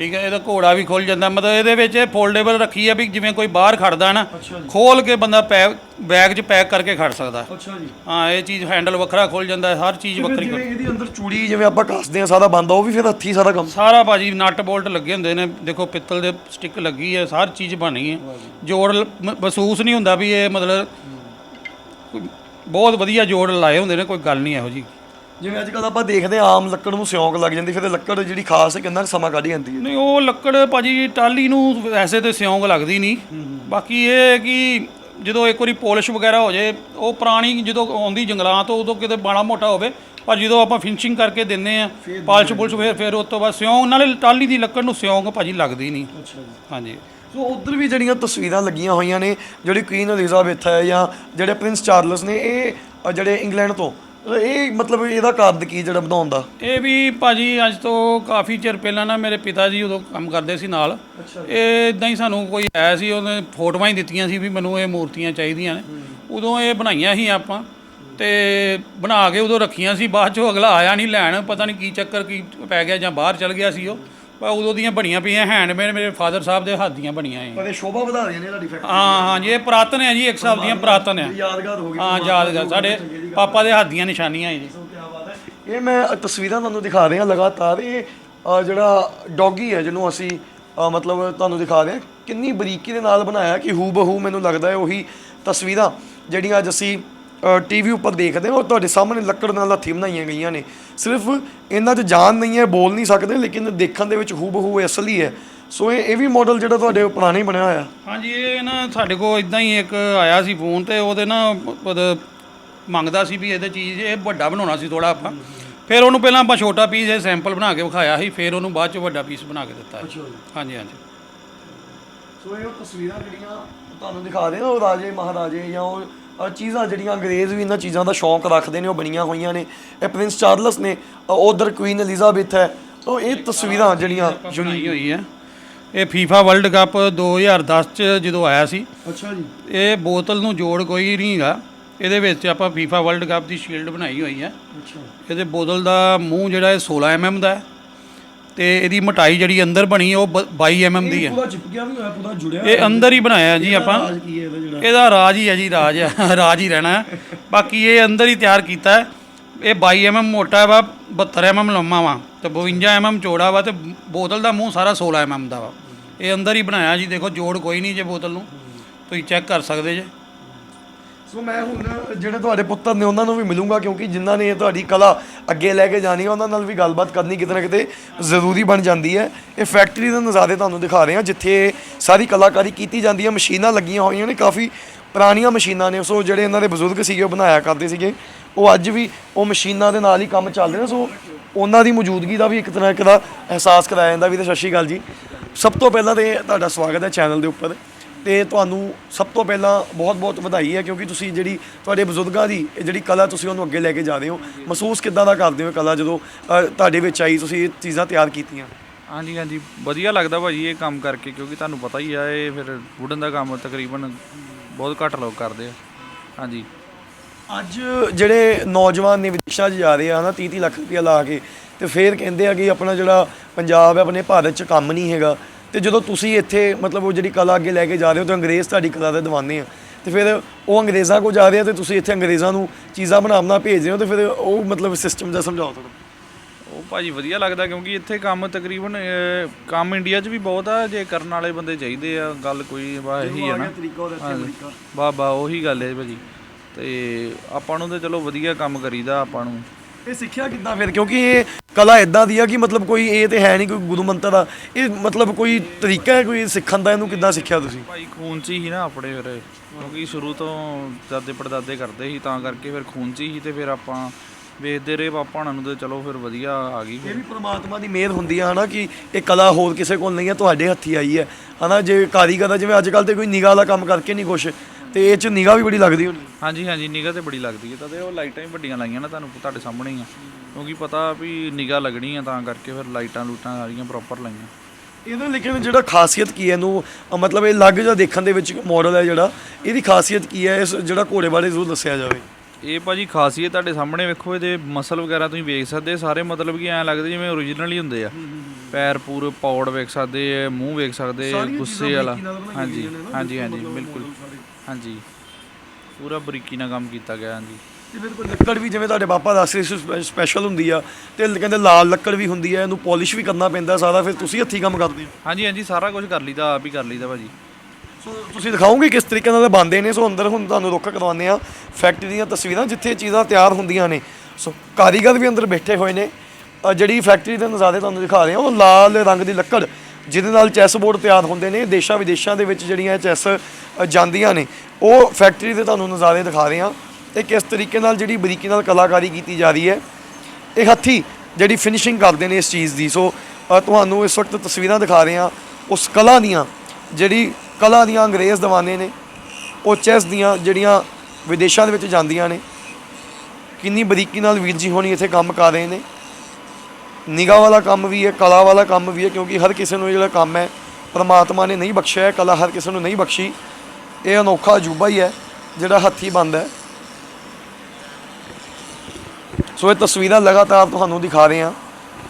ਠੀਕ ਹੈ ਇਹਦਾ ਘੋੜਾ ਵੀ ਖੁੱਲ ਜਾਂਦਾ। ਮਤਲਬ ਇਹਦੇ ਵਿੱਚ ਫੋਲਡੇਬਲ ਰੱਖੀ ਹੈ ਵੀ ਜਿਵੇਂ ਕੋਈ ਬਾਹਰ ਖੜਦਾ ਨਾ ਖੋਲ ਕੇ ਬੰਦਾ ਪੈਕ ਬੈਗ 'ਚ ਪੈਕ ਕਰਕੇ ਖੜ ਸਕਦਾ। ਅੱਛਾ ਜੀ। ਹਾਂ ਇਹ ਚੀਜ਼ ਹੈਂਡਲ ਵੱਖਰਾ ਖੁੱਲ ਜਾਂਦਾ ਹਰ ਚੀਜ਼ ਵੱਖਰੀ ਜਿਵੇਂ ਇਹਦੇ ਅੰਦਰ ਚੂੜੀ ਜਿਵੇਂ ਆਪਾਂ ਕੱਸਦੇ ਆ ਸਾਰਾ ਬੰਦਾ ਉਹ ਵੀ ਫਿਰ ਹੱਥੀ ਸਾਰਾ ਕੰਮ। ਸਾਰਾ ਭਾਜੀ ਨਟ ਬੋਲਟ ਲੱਗੇ ਹੁੰਦੇ ਨੇ ਦੇਖੋ ਪਿੱਤਲ ਦੇ ਸਟਿੱਕ ਲੱਗੀ ਹੈ ਸਾਰੀ ਚੀਜ਼ ਬਣੀ ਹੈ ਜੋੜ ਮਹਿਸੂਸ ਨਹੀਂ ਹੁੰਦਾ ਵੀ ਇਹ ਮਤਲਬ ਬਹੁਤ ਵਧੀਆ ਜੋੜ ਲਾਏ ਹੁੰਦੇ ਨੇ ਕੋਈ ਗੱਲ ਨਹੀਂ ਇਹੋ ਜੀ ਜਿਵੇਂ ਅੱਜ ਕੱਲ ਆਪਾਂ ਦੇਖਦੇ ਆ ਆਮ ਲੱਕੜ ਨੂੰ ਸਿਉਂਕ ਲੱਗ ਜਾਂਦੀ ਫਿਰ ਇਹ ਲੱਕੜ ਜਿਹੜੀ ਖਾਸ ਹੈ ਕਿੰਨਾ ਕੁ ਸਮਾਂ ਕੱਢ ਜਾਂਦੀ ਹੈ? ਨਹੀਂ ਉਹ ਲੱਕੜ ਭਾਜੀ ਟਾਲੀ ਨੂੰ ਵੈਸੇ ਤੇ ਸਿਉਂਕ ਲੱਗਦੀ ਨਹੀਂ। ਬਾਕੀ ਇਹ ਹੈ ਕਿ ਜਦੋਂ ਇੱਕ ਵਾਰੀ ਪੋਲਿਸ਼ ਵਗੈਰਾ ਹੋ ਜੇ ਉਹ ਪੁਰਾਣੀ ਜਦੋਂ ਆਉਂਦੀ ਜੰਗਲਾਂ ਤੋਂ ਉਦੋਂ ਕਿਤੇ ਬਾਣਾ ਮੋਟਾ ਹੋਵੇ ਪਰ ਜਦੋਂ ਆਪਾਂ ਫਿਨਿਸ਼ਿੰਗ ਕਰਕੇ ਦਿੰਨੇ ਆ ਪਾਲਿਸ਼ ਪੁਲਿਸ਼ ਫਿਰ ਫਿਰ ਉਸ ਤੋਂ ਬਾਅਦ ਸਿਉਂਕ ਨਾਲੇ ਟਾਲੀ ਦੀ ਲੱਕੜ ਨੂੰ ਸਿਉਂਕ ਭਾਜੀ ਲੱਗਦੀ ਨਹੀਂ। ਅੱਛਾ ਜੀ। ਹਾਂਜੀ। ਸੋ ਉਧਰ ਵੀ ਜਿਹੜੀਆਂ ਤਸਵੀਰਾਂ ਲੱਗੀਆਂ ਹੋਈਆਂ ਨੇ ਜਿਹੜੀ ਕੁਈਨ ਐਲਿਜ਼ਾਬੈਥ ਹੈ ਜਾਂ ਜਿਹੜੇ ਪ੍ਰਿੰਸ ਚਾਰਲਸ ਨੇ ਇਹ ਅ, ਜਿਹੜੇ ਇੰਗਲੈਂਡ ਤੋਂ ਇਹ ਮਤਲਬ ਇਹਦਾ ਕਾਰਨ ਕੀ ਜਿਹੜਾ ਬਣਾਉਣ ਦਾ? ਇਹ ਵੀ ਭਾਜੀ ਅੱਜ ਤੋਂ ਕਾਫੀ ਚਿਰ ਪਹਿਲਾਂ ਨਾ ਮੇਰੇ ਪਿਤਾ ਜੀ ਉਦੋਂ ਕੰਮ ਕਰਦੇ ਸੀ ਨਾਲ। ਇਹ ਇਦਾਂ ਹੀ ਸਾਨੂੰ ਕੋਈ ਆਇਆ ਸੀ ਉਹਨੇ ਫੋਟੋਆਂ ਹੀ ਦਿੱਤੀਆਂ ਸੀ ਵੀ ਮੈਨੂੰ ਇਹ ਮੂਰਤੀਆਂ ਚਾਹੀਦੀਆਂ ਨੇ। ਉਦੋਂ ਇਹ ਬਣਾਈਆਂ ਸੀ ਆਪਾਂ ਤੇ ਬਣਾ ਕੇ ਉਦੋਂ ਰੱਖੀਆਂ ਸੀ ਬਾਅਦ ਚੋਂ ਅਗਲਾ ਆਇਆ ਨਹੀਂ ਲੈਣ ਪਤਾ ਨਹੀਂ ਕੀ ਚੱਕਰ ਕੀ ਪੈ ਗਿਆ ਜਾਂ ਬਾਹਰ ਚਲ ਗਿਆ ਸੀ ਉਹ। ਪਰ ਉਦੋਂ ਦੀਆਂ ਬਣੀਆਂ ਪਈਆਂ ਹੈਂਡਮੇਡ ਮੇਰੇ ਫਾਦਰ ਸਾਹਿਬ ਦੇ ਹੱਥ ਦੀਆਂ ਬਣੀਆਂ ਇਹ। ਪਰ ਇਹ ਸ਼ੋਭਾ ਵਧਾ ਰਹੀਆਂ ਨੇ ਤੁਹਾਡੀ ਫੈਕਟਰੀ ਹਾਂ ਹਾਂ ਜੀ ਇਹ ਪੁਰਾਤਨ ਹੈ ਜੀ ਇੱਕ ਹਿਸਾਬ ਦੀਆਂ ਪੁਰਾਤਨ ਹੈ। ਯਾਦਗਾਰ ਹੋ ਗਈ ਹਾਂ ਯਾਦਗਾਰ ਸਾਡੇ ਪਾਪਾ ਦੇ ਹੱਥ ਦੀਆਂ ਨਿਸ਼ਾਨੀਆਂ ਹੈ। ਜੀ ਇਹ ਮੈਂ ਤਸਵੀਰਾਂ ਤੁਹਾਨੂੰ ਦਿਖਾ ਰਿਹਾ ਲਗਾਤਾਰ ਇਹ ਜਿਹੜਾ ਡੌਗੀ ਹੈ ਜਿਹਨੂੰ ਅਸੀਂ ਮਤਲਬ ਤੁਹਾਨੂੰ ਦਿਖਾ ਰਹੇ ਕਿੰਨੀ ਬਰੀਕੀ ਦੇ ਨਾਲ ਬਣਾਇਆ ਕਿ ਹੂ ਬਹੂ ਮੈਨੂੰ ਲੱਗਦਾ ਹੈ ਉਹੀ ਤਸਵੀਰਾਂ ਜਿਹੜੀਆਂ ਅੱਜ ਅਸੀਂ ਟੀਵੀ ਉੱਪਰ ਦੇਖਦੇ ਹਾਂ। ਤੁਹਾਡੇ ਸਾਹਮਣੇ ਲੱਕੜ ਨਾਲ ਹੱਥੀਂ ਬਣਾਈਆਂ ਗਈਆਂ ਨੇ। ਸਿਰਫ ਇਹਨਾਂ 'ਚ ਜਾਨ ਨਹੀਂ ਹੈ ਬੋਲ ਨਹੀਂ ਸਕਦੇ ਲੇਕਿਨ ਦੇਖਣ ਦੇ ਵਿੱਚ ਹੂ ਬਹੂ ਅਸਲੀ ਹੈ। ਸੋ ਇਹ ਇਹ ਵੀ ਮਾਡਲ ਜਿਹੜਾ ਤੁਹਾਡੇ ਪੁਰਾਣਾ ਹੀ ਬਣਿਆ ਹੋਇਆ। ਹਾਂਜੀ ਇਹ ਨਾ ਸਾਡੇ ਕੋਲ ਇਦਾਂ ਹੀ ਇੱਕ ਆਇਆ ਸੀ ਫੋਨ ਤੇ। ਉਹਦੇ ਨਾ ਉਹਦੇ ਮੰਗਦਾ ਸੀ ਵੀ ਇਹਦੇ ਚੀਜ਼ ਇਹ ਵੱਡਾ ਬਣਾਉਣਾ ਸੀ ਥੋੜਾ ਆਪਾਂ। ਫਿਰ ਉਹਨੂੰ ਪਹਿਲਾਂ ਆਪਾਂ ਛੋਟਾ ਪੀਸ ਇਹ ਸੈਂਪਲ ਬਣਾ ਕੇ ਵਿਖਾਇਆ ਸੀ। ਫਿਰ ਉਹਨੂੰ ਬਾਅਦ ਚ ਵੱਡਾ ਪੀਸ ਬਣਾ ਕੇ ਦਿੱਤਾ। ਹਾਂਜੀ ਹਾਂਜੀ। ਸੋ ਇਹ ਤਸਵੀਰਾਂ ਜਿਹੜੀਆਂ ਤੁਹਾਨੂੰ ਦਿਖਾ ਰਹੇ ਉਹ ਰਾਜੇ ਮਹਾਰਾਜੇ ਜਾਂ ਉਹ ਚੀਜ਼ਾਂ ਜਿਹੜੀਆਂ ਅੰਗਰੇਜ਼ ਵੀ ਇਹਨਾਂ ਚੀਜ਼ਾਂ ਦਾ ਸ਼ੌਂਕ ਰੱਖਦੇ ਨੇ ਉਹ ਬਣੀਆਂ ਹੋਈਆਂ ਨੇ। ਇਹ ਪ੍ਰਿੰਸ ਚਾਰਲਸ ਨੇ ਉਧਰ ਕੁਈਨ ਐਲਿਜ਼ਾਬੈਥ ਹੈ। ਤਾਂ ਇਹ ਤਸਵੀਰਾਂ ਜਿਹੜੀਆਂ ਬਣਾਈ ਹੋਈ ਹੈ। ਇਹ ਫੀਫਾ ਵਰਲਡ ਕੱਪ 2010 ਚ ਜਦੋਂ ਆਇਆ ਸੀ ਅੱਛਾ ਜੀ। ਇਹ ਬੋਤਲ ਨੂੰ ਜੋੜ ਕੋਈ ਨਹੀਂ ਹੈਗਾ ਇਹਦੇ ਵਿੱਚ ਆਪਾਂ ਫੀਫਾ ਵਰਲਡ ਕੱਪ ਦੀ ਸ਼ੀਲਡ ਬਣਾਈ ਹੋਈ ਹੈ। ਅੱਛਾ। ਇਹਦੇ ਬੋਤਲ ਦਾ ਮੂੰਹ ਜਿਹੜਾ ਇਹ 16 mm ਦਾ ਹੈ। ਤੇ ਇਹਦੀ ਮੋਟਾਈ ਜਿਹੜੀ ਅੰਦਰ ਬਣੀ ਉਹ ਬ- 22 mm ਦੀ ਹੈ। ਪੂਰਾ ਚਿਪਕਿਆ ਵੀ ਹੋਇਆ ਪੂਰਾ ਜੁੜਿਆ ਇਹ ਅੰਦਰ ਹੀ ਬਣਾਇਆ ਜੀ ਆਪਾਂ। ਰਾਜ ਕੀ ਹੈ ਇਹਦਾ ਜਿਹੜਾ? ਇਹਦਾ ਰਾਜ ਹੀ ਹੈ ਜੀ ਰਾਜ ਹੈ ਰਾਜ ਹੀ ਰਹਿਣਾ ਹੈ। ਬਾਕੀ ਇਹ ਅੰਦਰ ਹੀ ਤਿਆਰ ਕੀਤਾ ਹੈ। ਇਹ 22 mm ਮੋਟਾ ਵਾ 72 mm ਲੰਮਾ ਵਾ ਤੇ 52 mm ਚੌੜਾ ਵਾ ਤੇ ਬੋਤਲ ਦਾ ਮੂੰਹ ਸਾਰਾ 16 mm ਦਾ ਵਾ। ਇਹ ਅੰਦਰ ਹੀ ਬਣਾਇਆ ਜੀ ਦੇਖੋ ਜੋੜ ਕੋਈ ਨਹੀਂ ਜੇ ਬੋਤਲ ਨੂੰ। ਤੁਸੀਂ ਚੈੱਕ ਕਰ ਸਕਦੇ ਜੇ। ਸੋ ਮੈਂ ਹੁਣ ਜਿਹੜੇ ਤੁਹਾਡੇ ਪੁੱਤਰ ਨੇ, ਉਹਨਾਂ ਨੂੰ ਵੀ ਮਿਲੂੰਗਾ, ਕਿਉਂਕਿ ਜਿਨ੍ਹਾਂ ਨੇ ਤੁਹਾਡੀ ਕਲਾ ਅੱਗੇ ਲੈ ਕੇ ਜਾਣੀ ਹੈ, ਉਹਨਾਂ ਨਾਲ ਵੀ ਗੱਲਬਾਤ ਕਰਨੀ ਕਿਤੇ ਨਾ ਕਿਤੇ ਜ਼ਰੂਰੀ ਬਣ ਜਾਂਦੀ ਹੈ। ਇਹ ਫੈਕਟਰੀ ਦੇ ਨਜ਼ਾਰੇ ਤੁਹਾਨੂੰ ਦਿਖਾ ਰਹੇ ਹਾਂ, ਜਿੱਥੇ ਸਾਰੀ ਕਲਾਕਾਰੀ ਕੀਤੀ ਜਾਂਦੀ ਹੈ, ਮਸ਼ੀਨਾਂ ਲੱਗੀਆਂ ਹੋਈਆਂ ਨੇ, ਕਾਫੀ ਪੁਰਾਣੀਆਂ ਮਸ਼ੀਨਾਂ ਨੇ। ਸੋ ਜਿਹੜੇ ਇਹਨਾਂ ਦੇ ਬਜ਼ੁਰਗ ਸੀਗੇ, ਉਹ ਬਣਾਇਆ ਕਰਦੇ ਸੀਗੇ। ਉਹ ਅੱਜ ਵੀ ਉਹ ਮਸ਼ੀਨਾਂ ਦੇ ਨਾਲ ਹੀ ਕੰਮ ਚੱਲ ਰਿਹਾ। ਸੋ ਉਹਨਾਂ ਦੀ ਮੌਜੂਦਗੀ ਦਾ ਵੀ ਇੱਕ ਤਰ੍ਹਾਂ ਇੱਕ ਦਾ ਅਹਿਸਾਸ ਕਰਾਇਆ ਜਾਂਦਾ ਵੀ ਤੇ ਸਤਿ ਸ਼੍ਰੀ ਅਕਾਲ ਜੀ। ਸਭ ਤੋਂ ਪਹਿਲਾਂ ਤੇ ਤੁਹਾਡਾ ਸਵਾਗਤ ਹੈ ਚੈਨਲ ਦੇ ਉੱਪਰ। ਤੇ ਤੁਹਾਨੂੰ ਸਭ ਤੋਂ ਪਹਿਲਾਂ ਬਹੁਤ-ਬਹੁਤ ਵਧਾਈ ਹੈ ਕਿਉਂਕਿ ਤੁਸੀਂ ਜਿਹੜੀ ਤੁਹਾਡੇ ਬਜ਼ੁਰਗਾਂ ਦੀ ਇਹ ਜਿਹੜੀ ਕਲਾ ਤੁਸੀਂ ਉਹਨੂੰ ਅੱਗੇ ਲੈ ਕੇ ਜਾ ਰਹੇ ਹੋ ਮਹਿਸੂਸ ਕਿੱਦਾਂ ਦਾ ਕਰਦੇ ਹੋ ਕਲਾ ਜਦੋਂ ਅ, ਤੁਹਾਡੇ ਵਿੱਚ ਆਈ ਤੁਸੀਂ ਇਹ ਚੀਜ਼ਾਂ ਤਿਆਰ ਕੀਤੀਆਂ? ਹਾਂਜੀ ਹਾਂਜੀ ਵਧੀਆ ਲੱਗਦਾ ਭਾਜੀ ਇਹ ਕੰਮ ਕਰਕੇ ਕਿਉਂਕਿ ਤੁਹਾਨੂੰ ਪਤਾ ਹੀ ਆ ਇਹ ਫਿਰ ਵੁਡਨ ਦਾ ਕੰਮ ਤਕਰੀਬਨ ਬਹੁਤ ਘੱਟ ਲੋਕ ਕਰਦੇ ਆ। ਹਾਂਜੀ। ਅੱਜ ਜਿਹੜੇ ਨੌਜਵਾਨ ਨੇ ਵਿਦੇਸ਼ਾਂ 'ਚ ਜਾ ਰਹੇ ਆ ਨਾ 30-30 ਲੱਖ ਰੁਪਇਆ ਲਾ ਕੇ ਤੇ ਫਿਰ ਕਹਿੰਦੇ ਆ ਕਿ ਆਪਣਾ ਜਿਹੜਾ ਪੰਜਾਬ ਹੈ ਆਪਣੇ ਭਾਰਤ 'ਚ ਕੰਮ ਨਹੀਂ ਹੈਗਾ। ਤੇ ਜਦੋਂ ਤੁਸੀਂ ਇੱਥੇ ਮਤਲਬ ਉਹ ਜਿਹੜੀ ਕਲਾ ਅੱਗੇ ਲੈ ਕੇ ਜਾ ਰਹੇ ਹੋ ਤੇ ਅੰਗਰੇਜ਼ ਤੁਹਾਡੀ ਕਲਾ ਦੇ ਦੀਵਾਨੇ ਆ ਤੇ ਫਿਰ ਉਹ ਅੰਗਰੇਜ਼ਾਂ ਕੋ ਜਾ ਰਹੇ ਆ ਤੇ ਤੁਸੀਂ ਇੱਥੇ ਅੰਗਰੇਜ਼ਾਂ ਨੂੰ ਚੀਜ਼ਾਂ ਬਣਾ ਬਣਾ ਭੇਜ ਰਹੇ ਹੋ ਤੇ ਫਿਰ ਉਹ ਮਤਲਬ ਸਿਸਟਮ ਦਾ ਸਮਝਾਓ ਥੋੜਾ ਉਹ ਭਾਜੀ ਵਧੀਆ ਲੱਗਦਾ ਕਿਉਂਕਿ ਇੱਥੇ ਕੰਮ ਤਕਰੀਬਨ ਕੰਮ ਇੰਡੀਆ 'ਚ ਵੀ ਬਹੁਤ ਆ ਜੇ ਕਰਨ ਵਾਲੇ ਬੰਦੇ ਚਾਹੀਦੇ ਆ ਗੱਲ ਕੋਈ ਬਾ ਇਹੀ ਆ ਨਾ। ਬਾ ਬਾ ਉਹੀ ਗੱਲ ਹੈ ਭਾਜੀ। ਤੇ ਆਪਾਂ ਨੂੰ ਤੇ ਚਲੋ ਵਧੀਆ ਕੰਮ ਕਰੀਦਾ ਆਪਾਂ ਨੂੰ। ਇਹ ਸਿੱਖਿਆ ਕਿੱਦਾਂ ਫਿਰ? ਕਿਉਂਕਿ ਇਹ ਕਲਾ ਇਦਾਂ ਦੀ ਆ ਕਿ ਮਤਲਬ ਕੋਈ ਇਹ ਤੇ ਹੈ ਨਹੀਂ ਕੋਈ ਗੁਰੂ ਮੰਤਰ ਦਾ ਇਹ ਮਤਲਬ ਕੋਈ ਤਰੀਕਾ ਹੈ ਕੋਈ ਸਿੱਖਣ ਦਾ ਇਹਨੂੰ ਕਿੱਦਾਂ ਸਿੱਖਿਆ ਤੁਸੀਂ? ਭਾਈ ਖੂਨ 'ਚ ਹੀ ਨਾ ਆਪਣੇ ਫਿਰ ਕਿਉਂਕਿ ਸ਼ੁਰੂ ਤੋਂ ਦਾਦੇ ਪੜਦਾਦੇ ਕਰਦੇ ਸੀ ਤਾਂ ਕਰਕੇ ਫਿਰ ਖੂਨ 'ਚ ਹੀ ਤੇ ਫਿਰ ਆਪਾਂ ਵੇਖਦੇ ਰਹੇ ਪਾਪਾ ਹੁਣਾਂ ਨੂੰ ਤੇ ਚਲੋ ਫਿਰ ਵਧੀਆ ਆ ਗਈ ਇਹ ਵੀ ਪ੍ਰਮਾਤਮਾ ਦੀ ਮਿਹਰ ਹੁੰਦੀ ਆ ਹਨਾ ਕਿ ਇਹ ਕਲਾ ਹੋਰ ਕਿਸੇ ਕੋਲ ਨਹੀਂ ਹੈ ਤੁਹਾਡੇ ਹੱਥੀ ਆਈ ਹੈ ਹਨਾ ਜੇ ਕਾਰੀਗਰ ਜਿਵੇਂ ਅੱਜ ਕੱਲ ਤੇ ਕੋਈ ਨਿਗਾਹ ਵਾਲਾ ਕੰਮ ਕਰਕੇ ਨਹੀਂ ਕੁਛ ਤੇ ਇਹ ਚ ਨਿਗਾਹ ਵੀ ਬੜੀ ਲੱਗਦੀ ਹੋਣੀ। ਹਾਂਜੀ ਹਾਂਜੀ ਨਿਗਾਹ ਤੇ ਬੜੀ ਲੱਗਦੀ ਹੈ। ਤਾਂ ਤੇ ਉਹ ਲਾਈਟਾਂ ਵੀ ਵੱਡੀਆਂ ਲਾਈਆਂ ਨਾ ਤੁਹਾਨੂੰ ਤੁਹਾਡੇ ਸਾਹਮਣੇ ਹੀ ਆ। ਕਿਉਂਕਿ ਪਤਾ ਵੀ ਨਿਗਾਹ ਲੱਗਣੀ ਆ ਤਾਂ ਕਰਕੇ ਫਿਰ ਲਾਈਟਾਂ ਲੂਟਾਂ ਸਾਰੀਆਂ ਪ੍ਰੋਪਰ ਲਾਈਆਂ। ਇਹਦੇ ਲੇਕਿਨ ਜਿਹੜਾ ਖਾਸੀਅਤ ਕੀ ਹੈ ਇਹਨੂੰ ਅ, ਮਤਲਬ ਇਹ ਲੱਗ ਜਾਂ ਦੇਖਣ ਦੇ ਵਿੱਚ ਮਾਡਲ ਹੈ ਜਿਹੜਾ। ਇਹਦੀ ਖਾਸੀਅਤ ਕੀ ਹੈ? ਇਸ ਜਿਹੜਾ ਘੋੜੇ ਬਾਰੇ ਜ਼ਰੂਰ ਦੱਸਿਆ ਜਾਵੇ। ਇਹ ਭਾਜੀ ਖਾਸੀਅਤ ਤੁਹਾਡੇ ਸਾਹਮਣੇ ਵੇਖੋ ਇਹਦੇ ਮਸਲ ਵਗੈਰਾ ਤੁਸੀਂ ਵੇਖ ਸਕਦੇ ਸਾਰੇ ਮਤਲਬ ਕਿ ਐਂ ਲੱਗਦੇ ਜਿਵੇਂ ਓਰੀਜਨਲ ਹੀ ਹੁੰਦੇ ਆ ਪੈਰ ਪੂਰੇ ਪੌੜ ਵੇਖ ਸਕਦੇ ਆ ਮੂੰਹ ਵੇਖ ਸਕਦੇ ਆ ਗੁੱਸੇ ਵਾਲਾ। ਹਾਂਜੀ ਹਾਂਜੀ ਹਾਂਜੀ ਬਿਲਕੁਲ। ਹਾਂਜੀ। ਪੂਰਾ ਬਰੀਕੀ ਨਾਲ ਕੰਮ ਕੀਤਾ ਗਿਆ ਹਾਂਜੀ। ਤੇ ਕੋਈ ਲੱਕੜ ਵੀ ਜਿਵੇਂ ਤੁਹਾਡੇ ਪਾਪਾ ਦੱਸ ਰਹੇ ਸੀ ਸਪੈਸ਼ਲ ਹੁੰਦੀ ਆ ਤੇ ਕਹਿੰਦੇ ਲਾਲ ਲੱਕੜ ਵੀ ਹੁੰਦੀ ਹੈ ਇਹਨੂੰ ਪਾਲਿਸ਼ ਵੀ ਕਰਨਾ ਪੈਂਦਾ ਸਾਰਾ ਫਿਰ ਤੁਸੀਂ ਹੱਥੀਂ ਕੰਮ ਕਰਦੇ ਹੋ? ਹਾਂਜੀ ਹਾਂਜੀ ਸਾਰਾ ਕੁਝ ਕਰ ਲਈਦਾ ਆਪ ਹੀ ਕਰ ਲਈਦਾ ਭਾਜੀ। ਸੋ ਤੁਸੀਂ ਦਿਖਾਓਗੇ ਕਿਸ ਤਰੀਕੇ ਨਾਲ ਬਣਦੇ ਨੇ? ਸੋ ਅੰਦਰ ਹੁਣ ਤੁਹਾਨੂੰ ਰੁੱਖ ਕਰਵਾਉਂਦੇ ਆ ਫੈਕਟਰੀ ਦੀਆਂ ਤਸਵੀਰਾਂ ਜਿੱਥੇ ਚੀਜ਼ਾਂ ਤਿਆਰ ਹੁੰਦੀਆਂ ਨੇ। ਸੋ ਕਾਰੀਗਰ ਵੀ ਅੰਦਰ ਬੈਠੇ ਹੋਏ ਨੇ। ਅ, ਜਿਹੜੀ ਫੈਕਟਰੀ ਦੇ ਨਜ਼ਾਰੇ ਤੁਹਾਨੂੰ ਦਿਖਾ ਰਹੇ ਹਾਂ ਉਹ ਲਾਲ ਰੰਗ ਦੀ ਲੱਕੜ ਜਿਹਦੇ ਨਾਲ ਚੈਸ ਬੋਰਡ ਤਿਆਰ ਹੁੰਦੇ ਨੇ, ਦੇਸ਼ਾਂ ਵਿਦੇਸ਼ਾਂ ਦੇ ਵਿੱਚ ਜਿਹੜੀਆਂ ਚੈਸ ਜਾਂਦੀਆਂ ਨੇ। ਉਹ ਫੈਕਟਰੀ ਦੇ ਤੁਹਾਨੂੰ ਨਜ਼ਾਰੇ ਦਿਖਾ ਰਹੇ ਹਾਂ ਤੇ ਕਿਸ ਤਰੀਕੇ ਨਾਲ, ਜਿਹੜੀ ਬਰੀਕੀ ਨਾਲ ਕਲਾਕਾਰੀ ਕੀਤੀ ਜਾ ਰਹੀ ਹੈ। ਇਹ ਹੱਥੀ ਜਿਹੜੀ ਫਿਨਿਸ਼ਿੰਗ ਕਰਦੇ ਨੇ ਇਸ ਚੀਜ਼ ਦੀ। ਸੋ ਤੁਹਾਨੂੰ ਇਸ ਵਕਤ ਤਸਵੀਰਾਂ ਦਿਖਾ ਰਹੇ ਹਾਂ। ਉਸ ਕਲਾ ਦੀਆਂ, ਜਿਹੜੀ ਕਲਾ ਦੀਆਂ ਅੰਗਰੇਜ਼ ਦੀਵਾਨੇ ਨੇ, ਉਹ ਚੈਸ ਦੀਆਂ ਜਿਹੜੀਆਂ ਵਿਦੇਸ਼ਾਂ ਦੇ ਵਿੱਚ ਜਾਂਦੀਆਂ ਨੇ। ਕਿੰਨੀ ਬਰੀਕੀ ਨਾਲ ਵੀਰ ਜੀ ਹੋਣੀ ਇੱਥੇ ਕੰਮ ਕਰ ਰਹੇ ਨੇ। ਨਿਗਾਹ ਵਾਲਾ ਕੰਮ ਵੀ ਹੈ, ਕਲਾ ਵਾਲਾ ਕੰਮ ਵੀ ਹੈ, ਕਿਉਂਕਿ ਹਰ ਕਿਸੇ ਨੂੰ ਇਹ ਜਿਹੜਾ ਕੰਮ ਹੈ, ਪਰਮਾਤਮਾ ਨੇ ਨਹੀਂ ਬਖਸ਼ਿਆ ਹੈ ਕਲਾ ਹਰ ਕਿਸੇ ਨੂੰ ਨਹੀਂ ਬਖਸ਼ੀ। ਇਹ ਅਨੋਖਾ ਅਜੂਬਾ ਹੀ ਹੈ, ਜਿਹੜਾ ਹੱਥੀ ਬੰਦ ਹੈ। ਸੋ ਇਹ ਤਸਵੀਰਾਂ ਲਗਾਤਾਰ ਤੁਹਾਨੂੰ ਦਿਖਾ ਰਹੇ ਹਾਂ।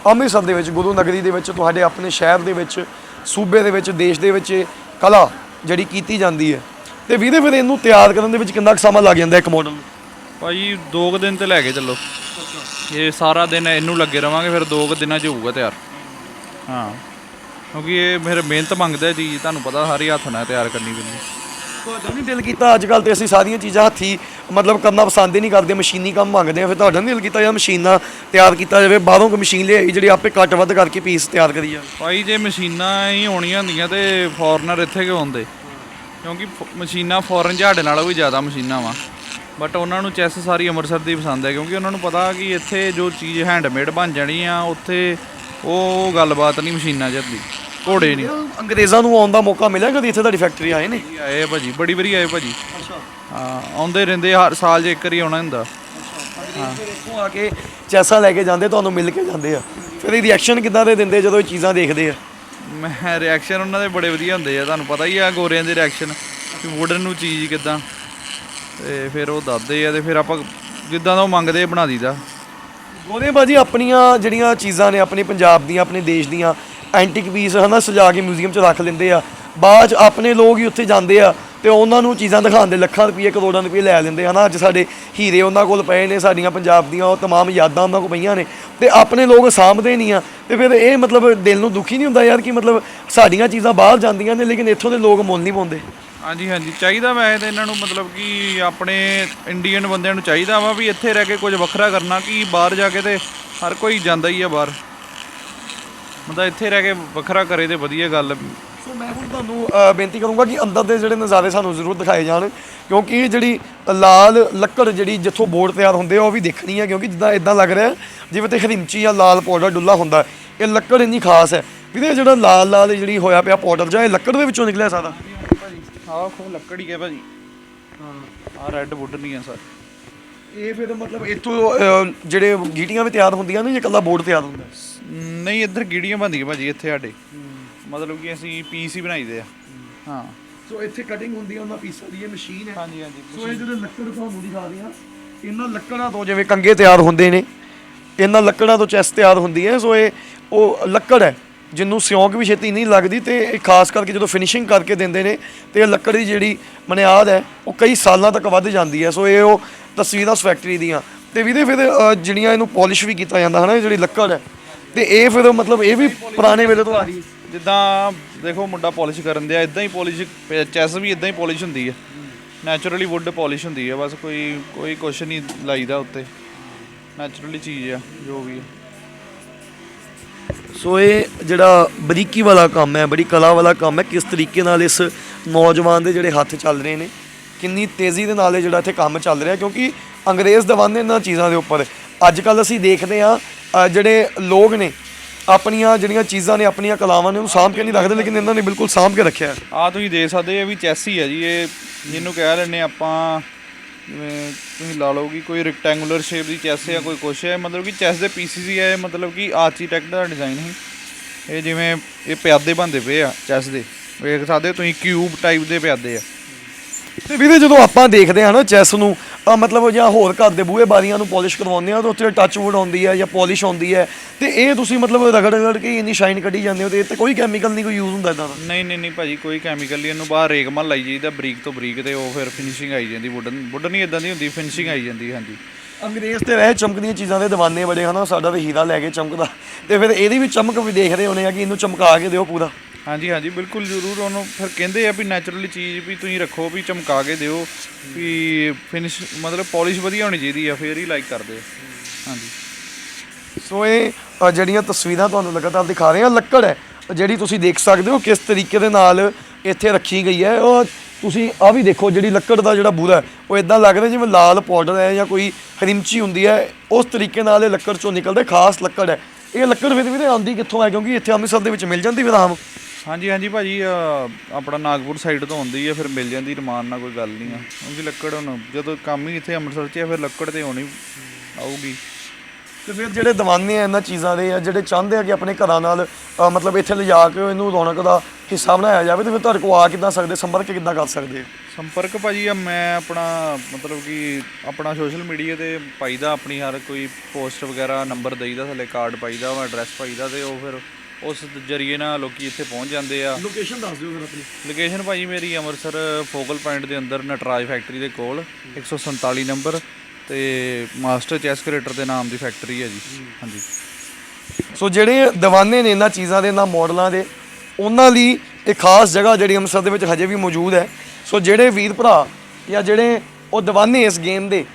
ਅੰਮ੍ਰਿਤਸਰ ਦੇ ਵਿੱਚ, ਗੁਰੂ ਨਗਰੀ ਦੇ ਵਿੱਚ, ਤੁਹਾਡੇ ਆਪਣੇ ਸ਼ਹਿਰ ਦੇ ਵਿੱਚ, ਸੂਬੇ ਦੇ ਵਿੱਚ, ਦੇਸ਼ ਦੇ ਵਿੱਚ ਇਹ ਕਲਾ ਜਿਹੜੀ ਕੀਤੀ ਜਾਂਦੀ ਹੈ। ਤੇ ਵੀਰੇ, ਫਿਰ ਇਹਨੂੰ ਤਿਆਰ ਕਰਨ ਦੇ ਵਿੱਚ ਕਿੰਨਾ ਕੁ ਸਮਾਂ ਲੱਗ ਜਾਂਦਾ ਇੱਕ ਮਾਡਲ ਨੂੰ? ਭਾਜੀ ਦੋ ਕੁ ਦਿਨ ਤੇ ਲੈ ਕੇ ਚੱਲੋ। ਇਹ ਸਾਰਾ ਦਿਨ ਇਹਨੂੰ ਲੱਗੇ ਰਵਾਂਗੇ ਫਿਰ ਦੋ ਕੁ ਦਿਨਾਂ 'ਚ ਹੋਊਗਾ ਤਿਆਰ। ਹਾਂ। ਕਿਉਂਕਿ ਇਹ ਫਿਰ ਮਿਹਨਤ ਮੰਗਦਾ ਚੀਜ਼ ਤੁਹਾਨੂੰ ਪਤਾ ਸਾਰੀ ਹੱਥ ਨਾਲ ਤਿਆਰ ਕਰਨੀ ਪੈਂਦੀ। ਤੁਹਾਡਾ ਨਹੀਂ ਦਿਲ ਕੀਤਾ ਅੱਜ ਕੱਲ ਤੇ ਅਸੀਂ ਸਾਰੀਆਂ ਚੀਜ਼ਾਂ ਹੱਥੀ ਮਤਲਬ ਕਰਨਾ ਪਸੰਦ ਹੀ ਨਹੀਂ ਕਰਦੇ ਮਸ਼ੀਨੀ ਕੰਮ ਮੰਗਦੇ ਆ ਫਿਰ ਤੁਹਾਡਾ ਨਹੀਂ ਦਿਲ ਕੀਤਾ ਜਾਂ ਮਸ਼ੀਨ ਤਿਆਰ ਕੀਤਾ ਜਾਵੇ ਬਾਹਰੋਂ ਕੋਈ ਮਸ਼ੀਨ ਲਿਆਈ ਜਿਹੜੀ ਆਪੇ ਕੱਟ ਵੱਧ ਕਰਕੇ ਪੀਸ ਤਿਆਰ ਕਰੀ ਜਾਵੇ। ਭਾਈ ਜੇ ਮਸ਼ੀਨਾਂ ਹੀ ਹੋਣੀਆਂ ਹੁੰਦੀਆਂ ਤੇ ਫੋਰਨਰ ਇੱਥੇ ਕਿਉਂ ਆਉਂਦੇ ਕਿਉਂਕਿ ਮਸ਼ੀਨਾਂ ਫੋਰਨ ਝਾੜੇ ਨਾਲੋਂ ਵੀ ਜ਼ਿਆਦਾ ਮਸ਼ੀਨਾਂ ਵਾ। ਬਟ ਉਹਨਾਂ ਨੂੰ ਚੈਸ ਸਾਰੀ ਅੰਮ੍ਰਿਤਸਰ ਦੀ ਪਸੰਦ ਹੈ ਕਿਉਂਕਿ ਉਹਨਾਂ ਨੂੰ ਪਤਾ ਕਿ ਇੱਥੇ ਜੋ ਚੀਜ਼ ਹੈਂਡਮੇਡ ਬਣ ਜਾਣੀ ਆ ਉੱਥੇ ਉਹ ਗੱਲਬਾਤ ਨਹੀਂ ਮਸ਼ੀਨਾਂ 'ਚ ਦੀ ਘੋੜੇ ਨਹੀਂ। ਅੰਗਰੇਜ਼ਾਂ ਨੂੰ ਆਉਣ ਦਾ ਮੌਕਾ ਮਿਲਿਆ ਕਦੀ ਇੱਥੇ ਤੁਹਾਡੀ ਫੈਕਟਰੀ ਆਏ ਨੇ ਆਏ ਭਾਜੀ ਬੜੀ ਵਾਰੀ ਆਏ ਭਾਜੀ। ਹਾਂ ਆਉਂਦੇ ਰਹਿੰਦੇ ਹਰ ਸਾਲ 'ਚ ਇੱਕ ਵਾਰੀ ਆਉਣਾ ਹੁੰਦਾ। ਫਿਰ ਇੱਥੋਂ ਆ ਕੇ ਚੈਸਾ ਲੈ ਕੇ ਜਾਂਦੇ ਤੁਹਾਨੂੰ ਮਿਲ ਕੇ ਜਾਂਦੇ ਆ। ਫਿਰ ਇਹ ਰਿਐਕਸ਼ਨ ਕਿੱਦਾਂ ਦੇ ਦਿੰਦੇ ਜਦੋਂ ਇਹ ਚੀਜ਼ਾਂ ਦੇਖਦੇ ਆ? ਮੈਂ ਰਿਐਕਸ਼ਨ ਉਹਨਾਂ ਦੇ ਬੜੇ ਵਧੀਆ ਹੁੰਦੇ ਆ ਤੁਹਾਨੂੰ ਪਤਾ ਹੀ ਆ ਗੋਰਿਆਂ ਦੇ ਰਿਐਕਸ਼ਨ ਕਿ ਵੁਡਨ ਨੂੰ ਚੀਜ਼ ਕਿਦਾਂ। ਤੇ ਫਿਰ ਉਹ ਦੱਸਦੇ ਆ ਤੇ ਫਿਰ ਆਪਾਂ ਜਿੱਦਾਂ ਦਾ ਉਹ ਮੰਗਦੇ ਆ ਬਣਾ ਦਈਦਾ ਗੋਰੇ ਬਾਜੀ ਆਪਣੀਆਂ ਜਿਹੜੀਆਂ ਚੀਜ਼ਾਂ ਨੇ ਆਪਣੇ ਪੰਜਾਬ ਦੀਆਂ ਆਪਣੇ ਦੇਸ਼ ਦੀਆਂ ਐਂਟੀਕ ਪੀਸ ਹਨਾ ਸਜਾ ਕੇ ਮਿਊਜ਼ੀਅਮ 'ਚ ਰੱਖ ਲੈਂਦੇ ਆ ਬਾਅਦ 'ਚ ਆਪਣੇ ਲੋਕ ਹੀ ਉੱਥੇ ਜਾਂਦੇ ਆ ਤੇ ਉਹਨਾਂ ਨੂੰ ਚੀਜ਼ਾਂ ਦਿਖਾਉਂਦੇ ਲੱਖਾਂ ਰੁਪਏ ਕਰੋੜਾਂ ਰੁਪਏ ਲੈ ਲੈਂਦੇ ਹਨਾ ਅੱਜ ਸਾਡੇ ਹੀਰੇ ਉਹਨਾਂ ਕੋਲ ਪਏ ਨੇ ਸਾਡੀਆਂ ਪੰਜਾਬ ਦੀਆਂ ਉਹ तमाम ਯਾਦਾਂ ਉਹਨਾਂ ਕੋਲ ਪਈਆਂ ਨੇ ਤੇ ਆਪਣੇ ਲੋਕ ਸਾਂਭਦੇ ਨਹੀਂ ਆ ਤੇ ਫਿਰ ਇਹ ਮਤਲਬ ਦਿਲ ਨੂੰ ਦੁਖੀ ਨਹੀਂ ਹੁੰਦਾ ਯਾਰ ਕਿ ਮਤਲਬ ਸਾਡੀਆਂ ਚੀਜ਼ਾਂ ਬਾਹਰ ਜਾਂਦੀਆਂ ਨੇ ਲੇਕਿਨ ਇੱਥੋਂ ਦੇ ਲੋਕ ਮੁੱਲ ਨਹੀਂ ਪਾਉਂਦੇ ਹਾਂਜੀ ਹਾਂਜੀ। ਚਾਹੀਦਾ ਵੈਸੇ ਤਾਂ ਇਹਨਾਂ ਨੂੰ ਮਤਲਬ ਕਿ ਆਪਣੇ ਇੰਡੀਅਨ ਬੰਦਿਆਂ ਨੂੰ ਚਾਹੀਦਾ ਵਾ ਵੀ ਇੱਥੇ ਰਹਿ ਕੇ ਕੁਝ ਵੱਖਰਾ ਕਰਨਾ ਕਿ ਬਾਹਰ ਜਾ ਕੇ ਤੇ ਹਰ ਕੋਈ ਜਾਂਦਾ ਹੀ ਆ ਬਾਹਰ। ਮਤਲਬ ਇੱਥੇ ਰਹਿ ਕੇ ਵੱਖਰਾ ਕਰੇ ਤੇ ਵਧੀਆ ਗੱਲ ਸੋ ਮੈਂ ਹੁਣ ਤੁਹਾਨੂੰ ਅ, ਬੇਨਤੀ ਕਰੂੰਗਾ ਕਿ ਅੰਦਰ ਦੇ ਜਿਹੜੇ ਨਜ਼ਾਰੇ ਸਾਨੂੰ ਜ਼ਰੂਰ ਦਿਖਾਏ ਜਾਣ ਕਿਉਂਕਿ ਜਿਹੜੀ ਲਾਲ ਲੱਕੜ ਜਿਹੜੀ ਜਿੱਥੋਂ ਬੋਰਡ ਤਿਆਰ ਹੁੰਦੇ ਆ ਉਹ ਵੀ ਦੇਖਣੀ ਹੈ ਕਿਉਂਕਿ ਜਿੱਦਾਂ ਇਦਾਂ ਲੱਗ ਰਿਹਾ ਜਿਵੇਂ ਤੇ ਹਰਿਮਚੀ ਜਾਂ ਲਾਲ ਪਾਊਡਰ ਡੁੱਲਾ ਹੁੰਦਾ ਇਹ ਲੱਕੜ ਇੰਨੀ ਖਾਸ ਹੈ। ਵੀਰੇ ਇਹ ਜਿਹੜਾ ਲਾਲ ਲਾਲ ਜਿਹੜੀ ਹੋਇਆ ਪਿਆ ਪਾਊਡਰ ਜਾਂ ਇਹ ਲੱਕੜ ਦੇ ਵਿੱਚੋਂ ਨਿਕਲਿਆ ਸਾਰਾ? ਆਹ ਖੋ ਲੱਕੜੀ ਹੈ ਭਾਜੀ। ਹਾਂ। ਆਹ ਰੈੱਡ ਵੁੱਡ ਨਹੀਂ ਆ ਸਰ। ਇਹ ਫਿਰ ਮਤਲਬ ਇੱਥੋਂ ਜਿਹੜੇ ਗੀਟੀਆਂ ਵੀ ਤਿਆਰ ਹੁੰਦੀਆਂ ਨੇ ਜਾਂ ਇਕੱਲਾ ਬੋਰਡ ਤਿਆਰ ਹੁੰਦਾ? ਨਹੀਂ ਇੱਧਰ ਗੀੜੀਆਂ ਬਣਦੀਆਂ ਭਾਜੀ ਇੱਥੇ ਸਾਡੇ। ਮਤਲਬ ਕਿ ਅਸੀਂ ਪੀਸ ਹੀ ਬਣਾਈਦੇ ਆ। ਹਾਂ। ਸੋ ਇੱਥੇ ਕਟਿੰਗ ਹੁੰਦੀ ਹੈ ਉਹਨਾਂ ਪੀਸਾਂ ਦੀ ਇਹ ਮਸ਼ੀਨ ਹੈ। ਹਾਂਜੀ ਹਾਂਜੀ ਸੋ ਇਹ ਜਿਹੜੇ ਲੱਕੜ ਤੁਹਾਨੂੰ ਦਿਖਾ ਰਹੇ ਆ ਇਹਨਾਂ ਲੱਕੜਾਂ ਤੋਂ ਜਿਵੇਂ ਕੰਗੇ ਤਿਆਰ ਹੁੰਦੇ ਨੇ ਇਹਨਾਂ ਲੱਕੜਾਂ ਤੋਂ ਚੈਸ ਤਿਆਰ ਹੁੰਦੀ ਹੈ। ਸੋ ਇਹ ਉਹ ਲੱਕੜ ਹੈ। ਜਿਹਨੂੰ ਸਿਉਂਕ ਵੀ ਛੇਤੀ ਨਹੀਂ ਲੱਗਦੀ ਤੇ ਇਹ ਖਾਸ ਕਰਕੇ ਜਦੋਂ ਫਿਨਿਸ਼ਿੰਗ ਕਰਕੇ ਦਿੰਦੇ ਨੇ ਤੇ ਇਹ ਲੱਕੜ ਦੀ ਜਿਹੜੀ ਮਨਿਆਦ ਹੈ ਉਹ ਕਈ ਸਾਲਾਂ ਤੱਕ ਵੱਧ ਜਾਂਦੀ ਹੈ। ਸੋ ਇਹ ਉਹ ਤਸਵੀਰਾਂ ਉਸ ਫੈਕਟਰੀ ਦੀਆਂ। ਤੇ ਵੀਰੇ ਫਿਰ ਅ, ਜਿਹੜੀਆਂ ਇਹਨੂੰ ਪਾਲਿਸ਼ ਵੀ ਕੀਤਾ ਜਾਂਦਾ ਹਨਾ ਇਹ ਜਿਹੜੀ ਲੱਕੜ ਹੈ ਤੇ ਇਹ ਫਿਰ ਮਤਲਬ ਇਹ ਵੀ ਪੁਰਾਣੇ ਵੇਲੇ ਤੋਂ ਆ ਰਹੀ ਹੈ। ਜਿੱਦਾਂ ਦੇਖੋ ਮੁੰਡਾ ਪਾਲਿਸ਼ ਕਰਨ ਦਿਆ ਇਦਾਂ ਹੀ ਪਾਲਿਸ਼ ਚੈਸ ਵੀ ਇਦਾਂ ਹੀ ਪਾਲਿਸ਼ ਹੁੰਦੀ ਹੈ। ਨੈਚੁਰਲੀ ਵੁੱਡ ਪਾਲਿਸ਼ ਹੁੰਦੀ ਹੈ ਬਸ ਕੋਈ ਕੋਈ ਕੁਛ ਨਹੀਂ ਲਾਈਦਾ ਉੱਤੇ। ਨੈਚੁਰਲੀ ਚੀਜ਼ ਆ ਜੋ ਵੀ ਹੈ। ਸੋ ਇਹ ਜਿਹੜਾ ਬਰੀਕੀ ਵਾਲਾ ਕੰਮ ਹੈ, ਬੜੀ ਕਲਾ ਵਾਲਾ ਕੰਮ ਹੈ, ਕਿਸ ਤਰੀਕੇ ਨਾਲ ਇਸ ਨੌਜਵਾਨ ਦੇ ਜਿਹੜੇ ਹੱਥ ਚੱਲ ਰਹੇ ਨੇ, ਕਿੰਨੀ ਤੇਜ਼ੀ ਦੇ ਨਾਲ ਇਹ ਜਿਹੜਾ ਇੱਥੇ ਕੰਮ ਚੱਲ ਰਿਹਾ, ਕਿਉਂਕਿ ਅੰਗਰੇਜ਼ ਦਵਾਨੇ ਇਹਨਾਂ ਚੀਜ਼ਾਂ ਦੇ ਉੱਪਰ। ਅੱਜ ਕੱਲ ਅਸੀਂ ਦੇਖਦੇ ਆ ਜਿਹੜੇ ਲੋਕ ਨੇ, ਆਪਣੀਆਂ ਜਿਹੜੀਆਂ ਚੀਜ਼ਾਂ ਨੇ, ਆਪਣੀਆਂ ਕਲਾਵਾਂ ਨੇ, ਉਹਨੂੰ ਸਾਂਭ ਕੇ ਨਹੀਂ ਰੱਖਦੇ, ਲੇਕਿਨ ਇਹਨਾਂ ਨੇ ਬਿਲਕੁਲ ਸਾਂਭ ਕੇ ਰੱਖਿਆ ਹੈ। ਆ ਤੁਸੀਂ ਦੇਖ ਸਕਦੇ ਇਹ ਵੀ ਚੈਸੀ ਹੈ ਜੀ, ਇਹ ਜਿਹਨੂੰ ਕਹਿ ਲੈਂਦੇ ਆਪਾਂ ਜਿਵੇਂ ਤੁਸੀਂ ਲਾ ਲਓ ਕਿ ਕੋਈ ਰੈਕਟੈਂਗੂਲਰ ਸ਼ੇਪ ਦੀ ਚੈਸ ਹੈ ਕੋਈ ਕੁਛ ਹੈ, ਮਤਲਬ ਕਿ ਚੈਸ ਦੇ ਪੀਸਿਸ ਹੀ ਹੈ ਮਤਲਬ ਕਿ ਆਰਕੀਟੈਕਟ ਦਾ ਡਿਜ਼ਾਈਨ ਹੈ। ਇਹ ਜਿਵੇਂ ਇਹ ਪਿਆਦੇ ਬਣਦੇ ਪਏ ਆ ਚੈਸ ਦੇ। ਵੇਖ ਸਕਦੇ ਹੋ ਤੁਸੀਂ ਕਿਊਬ ਟਾਈਪ ਦੇ ਪਿਆਦੇ ਆ। ਤੇ ਵੀਰੇ ਜਦੋਂ ਆਪਾਂ ਦੇਖਦੇ ਹਾਂ ਨਾ ਚੈਸ ਨੂੰ ਅਹ ਮਤਲਬ ਜਾਂ ਹੋਰ ਘਰ ਦੇ ਬੂਹੇ ਬਾਰੀਆਂ ਨੂੰ ਪਾਲਿਸ਼ ਕਰਵਾਉਂਦੇ ਆ ਤਾਂ ਉੱਥੇ ਟੱਚ ਵੁੱਡ ਆਉਂਦੀ ਹੈ ਜਾਂ ਪਾਲਿਸ਼ ਆਉਂਦੀ ਹੈ ਤੇ ਇਹ ਤੁਸੀਂ ਮਤਲਬ ਰਗੜ ਰਗੜ ਕੇ ਇੰਨੀ ਸ਼ਾਈਨ ਕੱਢੀ ਜਾਂਦੇ ਹੋ ਤੇ ਇਹ ਤੇ ਕੋਈ ਕੈਮੀਕਲ ਨਹੀਂ ਕੋਈ ਯੂਜ਼ ਹੁੰਦਾ ਇਦਾਂ ਦਾ? ਨਹੀਂ ਨਹੀਂ ਨਹੀਂ ਭਾਜੀ ਕੋਈ ਕੈਮੀਕਲ ਨਹੀਂ ਇਹਨੂੰ ਬਾਹਰ ਰੇਗਮਲ ਲਾਈ ਜਾਈਦਾ ਬਰੀਕ ਤੋਂ ਬਰੀਕ ਤੇ ਉਹ ਫਿਰ ਫਿਨਿਸ਼ਿੰਗ ਆਈ ਜਾਂਦੀ ਵੁੱਡਨ ਵੁੱਡਨ ਨਹੀਂ ਇਦਾਂ ਦੀ ਹੁੰਦੀ ਫਿਨਿਸ਼ਿੰਗ ਆਈ ਜਾਂਦੀ ਹਾਂਜੀ। ਅੰਗਰੇਜ਼ ਤੇ ਰਹਿ ਚਮਕਦੀਆਂ ਚੀਜ਼ਾਂ ਦੇ ਦੀਵਾਨੇ ਬੜੇ ਹਨਾ ਸਾਡਾ ਤੇ ਹੀਰਾ ਲੈ ਕੇ ਚਮਕਦਾ ਤੇ ਫਿਰ ਇਹਦੀ ਵੀ ਚਮਕ ਵੀ ਦੇਖਦੇ ਹੋਣੇ ਆ ਕਿ ਇਹਨੂੰ ਚਮਕਾ ਕੇ ਦਿਓ ਪੂਰਾ। ਹਾਂਜੀ ਹਾਂਜੀ ਬਿਲਕੁਲ ਜ਼ਰੂਰ ਉਹਨੂੰ ਫਿਰ ਕਹਿੰਦੇ ਆ ਵੀ ਨੈਚੁਰਲੀ ਚੀਜ਼ ਵੀ ਤੁਸੀਂ ਰੱਖੋ ਵੀ ਚਮਕਾ ਕੇ ਦਿਓ ਵੀ ਫਿਨਿਸ਼ ਮਤਲਬ ਪਾਲਿਸ਼ ਵਧੀਆ ਹੋਣੀ ਚਾਹੀਦੀ ਆ ਫੇਰ ਹੀ ਲਾਈਕ ਕਰਦੇ ਆ। ਹਾਂਜੀ। ਸੋ ਇਹ ਅ, ਜਿਹੜੀਆਂ ਤਸਵੀਰਾਂ ਤੁਹਾਨੂੰ ਲਗਾਤਾਰ ਦਿਖਾ ਰਹੇ ਹਾਂ ਲੱਕੜ ਹੈ। ਜਿਹੜੀ ਤੁਸੀਂ ਦੇਖ ਸਕਦੇ ਹੋ ਕਿਸ ਤਰੀਕੇ ਦੇ ਨਾਲ ਇੱਥੇ ਰੱਖੀ ਗਈ ਹੈ। ਉਹ ਤੁਸੀਂ ਆ ਵੀ ਦੇਖੋ ਜਿਹੜੀ ਲੱਕੜ ਦਾ ਜਿਹੜਾ ਬੂਰਾ ਹੈ ਉਹ ਇਦਾਂ ਲੱਗਦਾ ਜਿਵੇਂ ਲਾਲ ਪਾਊਡਰ ਹੈ ਜਾਂ ਕੋਈ ਹਰਿਮਚੀ ਹੁੰਦੀ ਹੈ। ਉਸ ਤਰੀਕੇ ਨਾਲ ਇਹ ਲੱਕੜ ਚੋਂ ਨਿਕਲਦਾ ਖਾਸ ਲੱਕੜ ਹੈ। ਇਹ ਲੱਕੜ ਫਿਰ ਵੀਰੇ ਆਉਂਦੀ ਕਿੱਥੋਂ ਹੈ? ਕਿਉਂਕਿ ਇੱਥੇ ਅੰਮ੍ਰਿਤਸਰ ਦੇ ਵਿੱਚ ਮਿਲ ਜਾਂਦੀ ਫਿਰ ਆਮ ਹਾਂਜੀ ਹਾਂਜੀ ਭਾਜੀ ਆਪਣਾ ਨਾਗਪੁਰ ਸਾਈਡ ਤੋਂ ਆਉਂਦੀ ਹੈ ਫਿਰ ਮਿਲ ਜਾਂਦੀ ਰਮਾਨ ਨਾਲ ਕੋਈ ਗੱਲ ਨਹੀਂ ਆ। ਕਿਉਂਕਿ ਲੱਕੜ ਹੁਣ ਜਦੋਂ ਕੰਮ ਹੀ ਇੱਥੇ ਅੰਮ੍ਰਿਤਸਰ 'ਚ ਹੈ ਫਿਰ ਲੱਕੜ ਤੇ ਹੋਣੀ ਆਊਗੀ। ਤੇ ਫਿਰ ਜਿਹੜੇ ਦੀਵਾਨੇ ਆ ਇਹਨਾਂ ਚੀਜ਼ਾਂ ਦੇ ਆ ਜਿਹੜੇ ਚਾਹੁੰਦੇ ਆ ਕਿ ਆਪਣੇ ਘਰਾਂ ਨਾਲ ਅ, ਮਤਲਬ ਇੱਥੇ ਲਿਜਾ ਕੇ ਇਹਨੂੰ ਰੌਣਕ ਦਾ ਹਿੱਸਾ ਬਣਾਇਆ ਜਾਵੇ ਤੇ ਫਿਰ ਤੁਹਾਡੇ ਕੋਲ ਆ ਕਿੱਦਾਂ ਸਕਦੇ ਸੰਪਰਕ ਕਿੱਦਾਂ ਕਰ ਸਕਦੇ ਆ? ਸੰਪਰਕ ਭਾਜੀ ਆ ਮੈਂ ਆਪਣਾ ਮਤਲਬ ਕਿ ਆਪਣਾ ਸੋਸ਼ਲ ਮੀਡੀਆ ਤੇ ਪਾਈਦਾ ਆਪਣੀ ਹਰ ਕੋਈ ਪੋਸਟ ਵਗੈਰਾ ਨੰਬਰ ਦੇਈਦਾ ਥੱਲੇ ਕਾਰਡ ਪਾਈਦਾ ਵਾ ਐਡਰੈਸ ਪਾਈਦਾ ਤੇ ਉਹ ਫਿਰ ਉਸ ਜਰੀਏ ਨਾਲ ਲੋਕੀ ਇੱਥੇ ਪਹੁੰਚ ਜਾਂਦੇ ਆ। ਲੋਕੇਸ਼ਨ ਦੱਸ ਦਿਓ ਫਿਰ ਆਪਣੀ। ਲੋਕੇਸ਼ਨ ਭਾਜੀ ਮੇਰੀ ਅੰਮ੍ਰਿਤਸਰ ਫੋਕਲ ਪੁਆਇੰਟ ਦੇ ਅੰਦਰ ਨਟਰਾਜ ਫੈਕਟਰੀ ਦੇ ਕੋਲ 147 ਨੰਬਰ ਤੇ ਮਾਸਟਰ ਚੈਸ ਕ੍ਰੀਏਟਰ ਦੇ ਨਾਮ ਦੀ ਫੈਕਟਰੀ ਹੈ ਜੀ। ਹਾਂਜੀ। ਸੋ ਜਿਹੜੇ ਦੀਵਾਨੇ ਨੇ ਇਹਨਾਂ ਚੀਜ਼ਾਂ ਦੇ ਇਹਨਾਂ ਮਾਡਲਾਂ ਦੇ ਉਹਨਾਂ ਲਈ ਇੱਕ ਖਾਸ ਜਗ੍ਹਾ ਜਿਹੜੀ ਅੰਮ੍ਰਿਤਸਰ ਦੇ ਵਿੱਚ ਹਜੇ ਵੀ ਮੌਜੂਦ ਹੈ। ਸੋ ਜਿਹੜੇ ਵੀਰ ਭਰਾ ਜਾਂ ਜਿਹੜੇ ਉਹ ਦੀਵਾਨੇ ਇਸ ਗੇਮ ਦੇ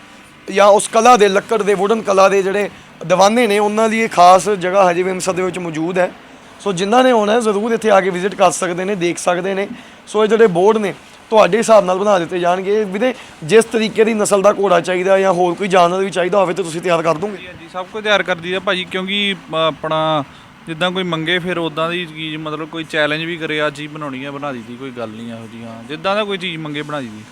ਜਾਂ ਉਸ ਕਲਾ ਦੇ ਲੱਕੜ ਦੇ ਵੁਡਨ ਕਲਾ ਦੇ ਜਿਹੜੇ ਦੀਵਾਨੇ ਨੇ ਉਹਨਾਂ ਲਈ ਇਹ ਖਾਸ ਜਗ੍ਹਾ ਹਜੇ ਵੀ ਅੰਮ੍ਰਿਤਸਰ ਦੇ ਵਿੱਚ ਮੌਜੂਦ ਹੈ। ਸੋ ਜਿਨ੍ਹਾਂ ਨੇ ਆਉਣਾ ਜ਼ਰੂਰ ਇੱਥੇ ਆ ਕੇ ਵਿਜ਼ਿਟ ਕਰ ਸਕਦੇ ਨੇ ਦੇਖ ਸਕਦੇ ਨੇ। ਸੋ ਇਹ ਜਿਹੜੇ ਬੋਰਡ ਨੇ ਤੁਹਾਡੇ ਹਿਸਾਬ ਨਾਲ ਬਣਾ ਦਿੱਤੇ ਜਾਣਗੇ। ਵੀਰੇ ਜਿਸ ਤਰੀਕੇ ਦੀ ਨਸਲ ਦਾ ਘੋੜਾ ਚਾਹੀਦਾ ਜਾਂ ਹੋਰ ਕੋਈ ਜਾਨਵਰ ਵੀ ਚਾਹੀਦਾ ਹੋਵੇ ਤਾਂ ਤੁਸੀਂ ਤਿਆਰ ਕਰ ਦੋਗੇ? ਹਾਂਜੀ ਸਭ ਕੁਝ ਤਿਆਰ ਕਰ ਦਈਦਾ ਭਾਜੀ ਕਿਉਂਕਿ ਆਪਣਾ ਜਿੱਦਾਂ ਕੋਈ ਮੰਗੇ ਫਿਰ ਉਦਾਂ ਦੀ ਚੀਜ਼ ਮਤਲਬ ਕੋਈ ਚੈਲੰਜ ਵੀ ਕਰੇ ਆ ਚੀਜ਼ ਬਣਾਉਣੀ ਹੈ ਬਣਾ ਦਈਦੀ ਕੋਈ ਗੱਲ ਨਹੀਂ ਇਹੋ ਜੀ ਹਾਂ ਜਿੱਦਾਂ ਦਾ ਕੋਈ ਚੀਜ਼ ਮੰਗੇ ਬਣਾ ਦਈਦੀ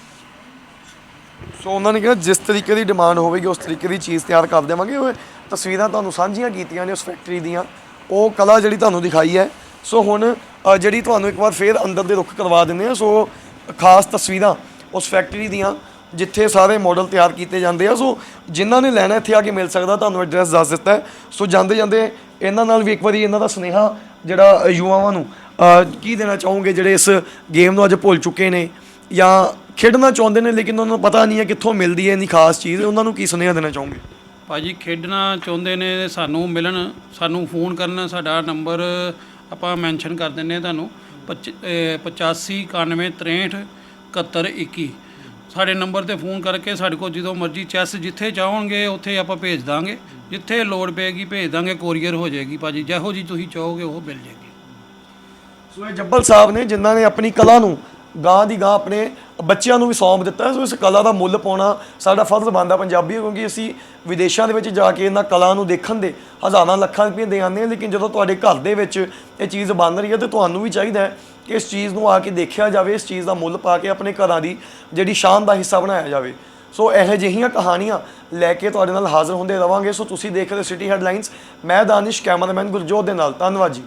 ਸੋ ਉਹਨਾਂ ਨੇ ਕਿਹਾ ਜਿਸ ਤਰੀਕੇ ਦੀ ਡਿਮਾਂਡ ਹੋਵੇਗੀ ਉਸ ਤਰੀਕੇ ਦੀ ਚੀਜ਼ ਤਿਆਰ ਕਰ ਦੇਵਾਂਗੇ। ਉਹ ਤਸਵੀਰਾਂ ਤੁਹਾਨੂੰ ਸਾਂਝੀਆਂ ਕੀਤੀਆਂ ਨੇ ਉਸ ਫੈਕਟਰੀ ਦੀਆਂ। ਉਹ ਕਲਾ ਜਿਹੜੀ ਤੁਹਾਨੂੰ ਦਿਖਾਈ ਹੈ। ਸੋ ਹੁਣ ਅ, ਜਿਹੜੀ ਤੁਹਾਨੂੰ ਇੱਕ ਵਾਰ ਫੇਰ ਅੰਦਰ ਦੇ ਰੁੱਖ ਕਰਵਾ ਦਿੰਦੇ ਆ ਸੋ ਖਾਸ ਤਸਵੀਰਾਂ ਉਸ ਫੈਕਟਰੀ ਦੀਆਂ ਜਿੱਥੇ ਸਾਰੇ ਮਾਡਲ ਤਿਆਰ ਕੀਤੇ ਜਾਂਦੇ ਆ। ਸੋ ਜਿਨ੍ਹਾਂ ਨੇ ਲੈਣਾ ਇੱਥੇ ਆ ਕੇ ਮਿਲ ਸਕਦਾ। ਤੁਹਾਨੂੰ ਐਡਰੈਸ ਦੱਸ ਦਿੱਤਾ ਹੈ। ਸੋ ਜਾਂਦੇ ਜਾਂਦੇ ਇਹਨਾਂ ਨਾਲ ਵੀ ਇੱਕ ਵਾਰੀ ਇਹਨਾਂ ਦਾ ਸੁਨੇਹਾ ਜਿਹੜਾ ਅ, ਯੁਵਾਵਾਂ ਨੂੰ ਅ, ਕੀ ਦੇਣਾ ਚਾਹੋਗੇ? ਜਿਹੜੇ ਇਸ ਗੇਮ ਨੂੰ ਅੱਜ ਭੁੱਲ ਚੁੱਕੇ ਨੇ ਜਾਂ ਖੇਡਣਾ ਚਾਹੁੰਦੇ ਨੇ ਲੇਕਿਨ ਉਹਨਾਂ ਨੂੰ ਪਤਾ ਨਹੀਂ ਹੈ ਕਿੱਥੋਂ ਮਿਲਦੀ ਹੈ ਇੰਨੀ ਖਾਸ ਚੀਜ਼। ਉਹਨਾਂ ਨੂੰ ਕੀ ਸੁਨੇਹਾ ਦੇਣਾ ਚਾਹੋਗੇ? ਭਾਜੀ ਖੇਡਣਾ ਚਾਹੁੰਦੇ ਨੇ ਸਾਨੂੰ ਮਿਲਣ, ਸਾਨੂੰ ਫੋਨ ਕਰਨ, ਸਾਡਾ ਨੰਬਰ ਆਪਾਂ ਮੈਂਸ਼ਨ ਕਰ ਦਿੰਨੇ ਆ ਤੁਹਾਨੂੰ। 85 91 63 71 21 ਸਾਡੇ ਨੰਬਰ ਤੇ ਫੋਨ ਕਰਕੇ ਸਾਡੇ ਕੋਲ ਜਦੋਂ ਮਰਜ਼ੀ ਚੈਸ ਜਿੱਥੇ ਚਾਹੋਗੇ ਉੱਥੇ ਆਪਾਂ ਭੇਜ ਦਾਂਗੇ। ਜਿੱਥੇ ਲੋੜ ਪਏਗੀ ਭੇਜ ਦਾਂਗੇ, ਕੋਰੀਅਰ ਹੋ ਜਾਏਗੀ ਭਾਜੀ। ਜਿਹੋ ਜੀ ਤੁਸੀਂ ਚਾਹੋਗੇ, ਉਹ ਮਿਲ ਜਾਏਗੀ। ਸੋ ਇਹ ਜੱਬਲ ਸਾਹਿਬ ਨੇ ਜਿਨ੍ਹਾਂ ਨੇ ਆਪਣੀ ਕਲਾ ਨੂੰ ਗਾਂ ਦੀ ਗਾਂ ਆਪਣੇ ਬੱਚਿਆਂ ਨੂੰ ਵੀ ਸੌਂਪ ਦਿੱਤਾ। ਸੋ ਇਸ ਕਲਾ ਦਾ ਮੁੱਲ ਪਾਉਣਾ ਸਾਡਾ ਫਰਜ਼ ਬਣਦਾ ਪੰਜਾਬੀ ਕਿਉਂਕਿ ਅਸੀਂ ਵਿਦੇਸ਼ਾਂ ਦੇ ਵਿੱਚ ਜਾ ਕੇ ਇਹਨਾਂ ਕਲਾ ਨੂੰ ਦੇਖਣ ਦੇ ਹਜ਼ਾਰਾਂ ਲੱਖਾਂ ਰੁਪਏ ਦੇ ਆਉਂਦੇ ਹਾਂ, ਲੇਕਿਨ ਜਦੋਂ ਤੁਹਾਡੇ ਘਰ ਦੇ ਵਿੱਚ ਇਹ ਚੀਜ਼ ਬਣ ਰਹੀ ਹੈ, ਤੇ ਤੁਹਾਨੂੰ ਵੀ ਚਾਹੀਦਾ ਹੈ ਕਿ ਇਸ ਚੀਜ਼ ਨੂੰ ਆ ਕੇ ਦੇਖਿਆ ਜਾਵੇ, ਇਸ ਚੀਜ਼ ਦਾ ਮੁੱਲ ਪਾ ਕੇ ਆਪਣੇ ਘਰਾਂ ਦੀ ਜਿਹੜੀ ਸ਼ਾਨ ਦਾ ਹਿੱਸਾ ਬਣਾਇਆ ਜਾਵੇ। ਸੋ ਇਹੋ ਜਿਹੀਆਂ ਕਹਾਣੀਆਂ ਲੈ ਕੇ ਤੁਹਾਡੇ ਨਾਲ ਹਾਜ਼ਰ ਹੁੰਦੇ ਰਵਾਂਗੇ। ਸੋ ਤੁਸੀਂ ਦੇਖ ਰਹੇ ਸਿਟੀ ਹੈਡਲਾਈਨਸ ਮੈਂ ਦਾਨਿਸ਼, ਕੈਮਰਾਮੈਨ ਗੁਰਜੋਤ ਦੇ ਨਾਲ। ਧੰਨਵਾਦ ਜੀ।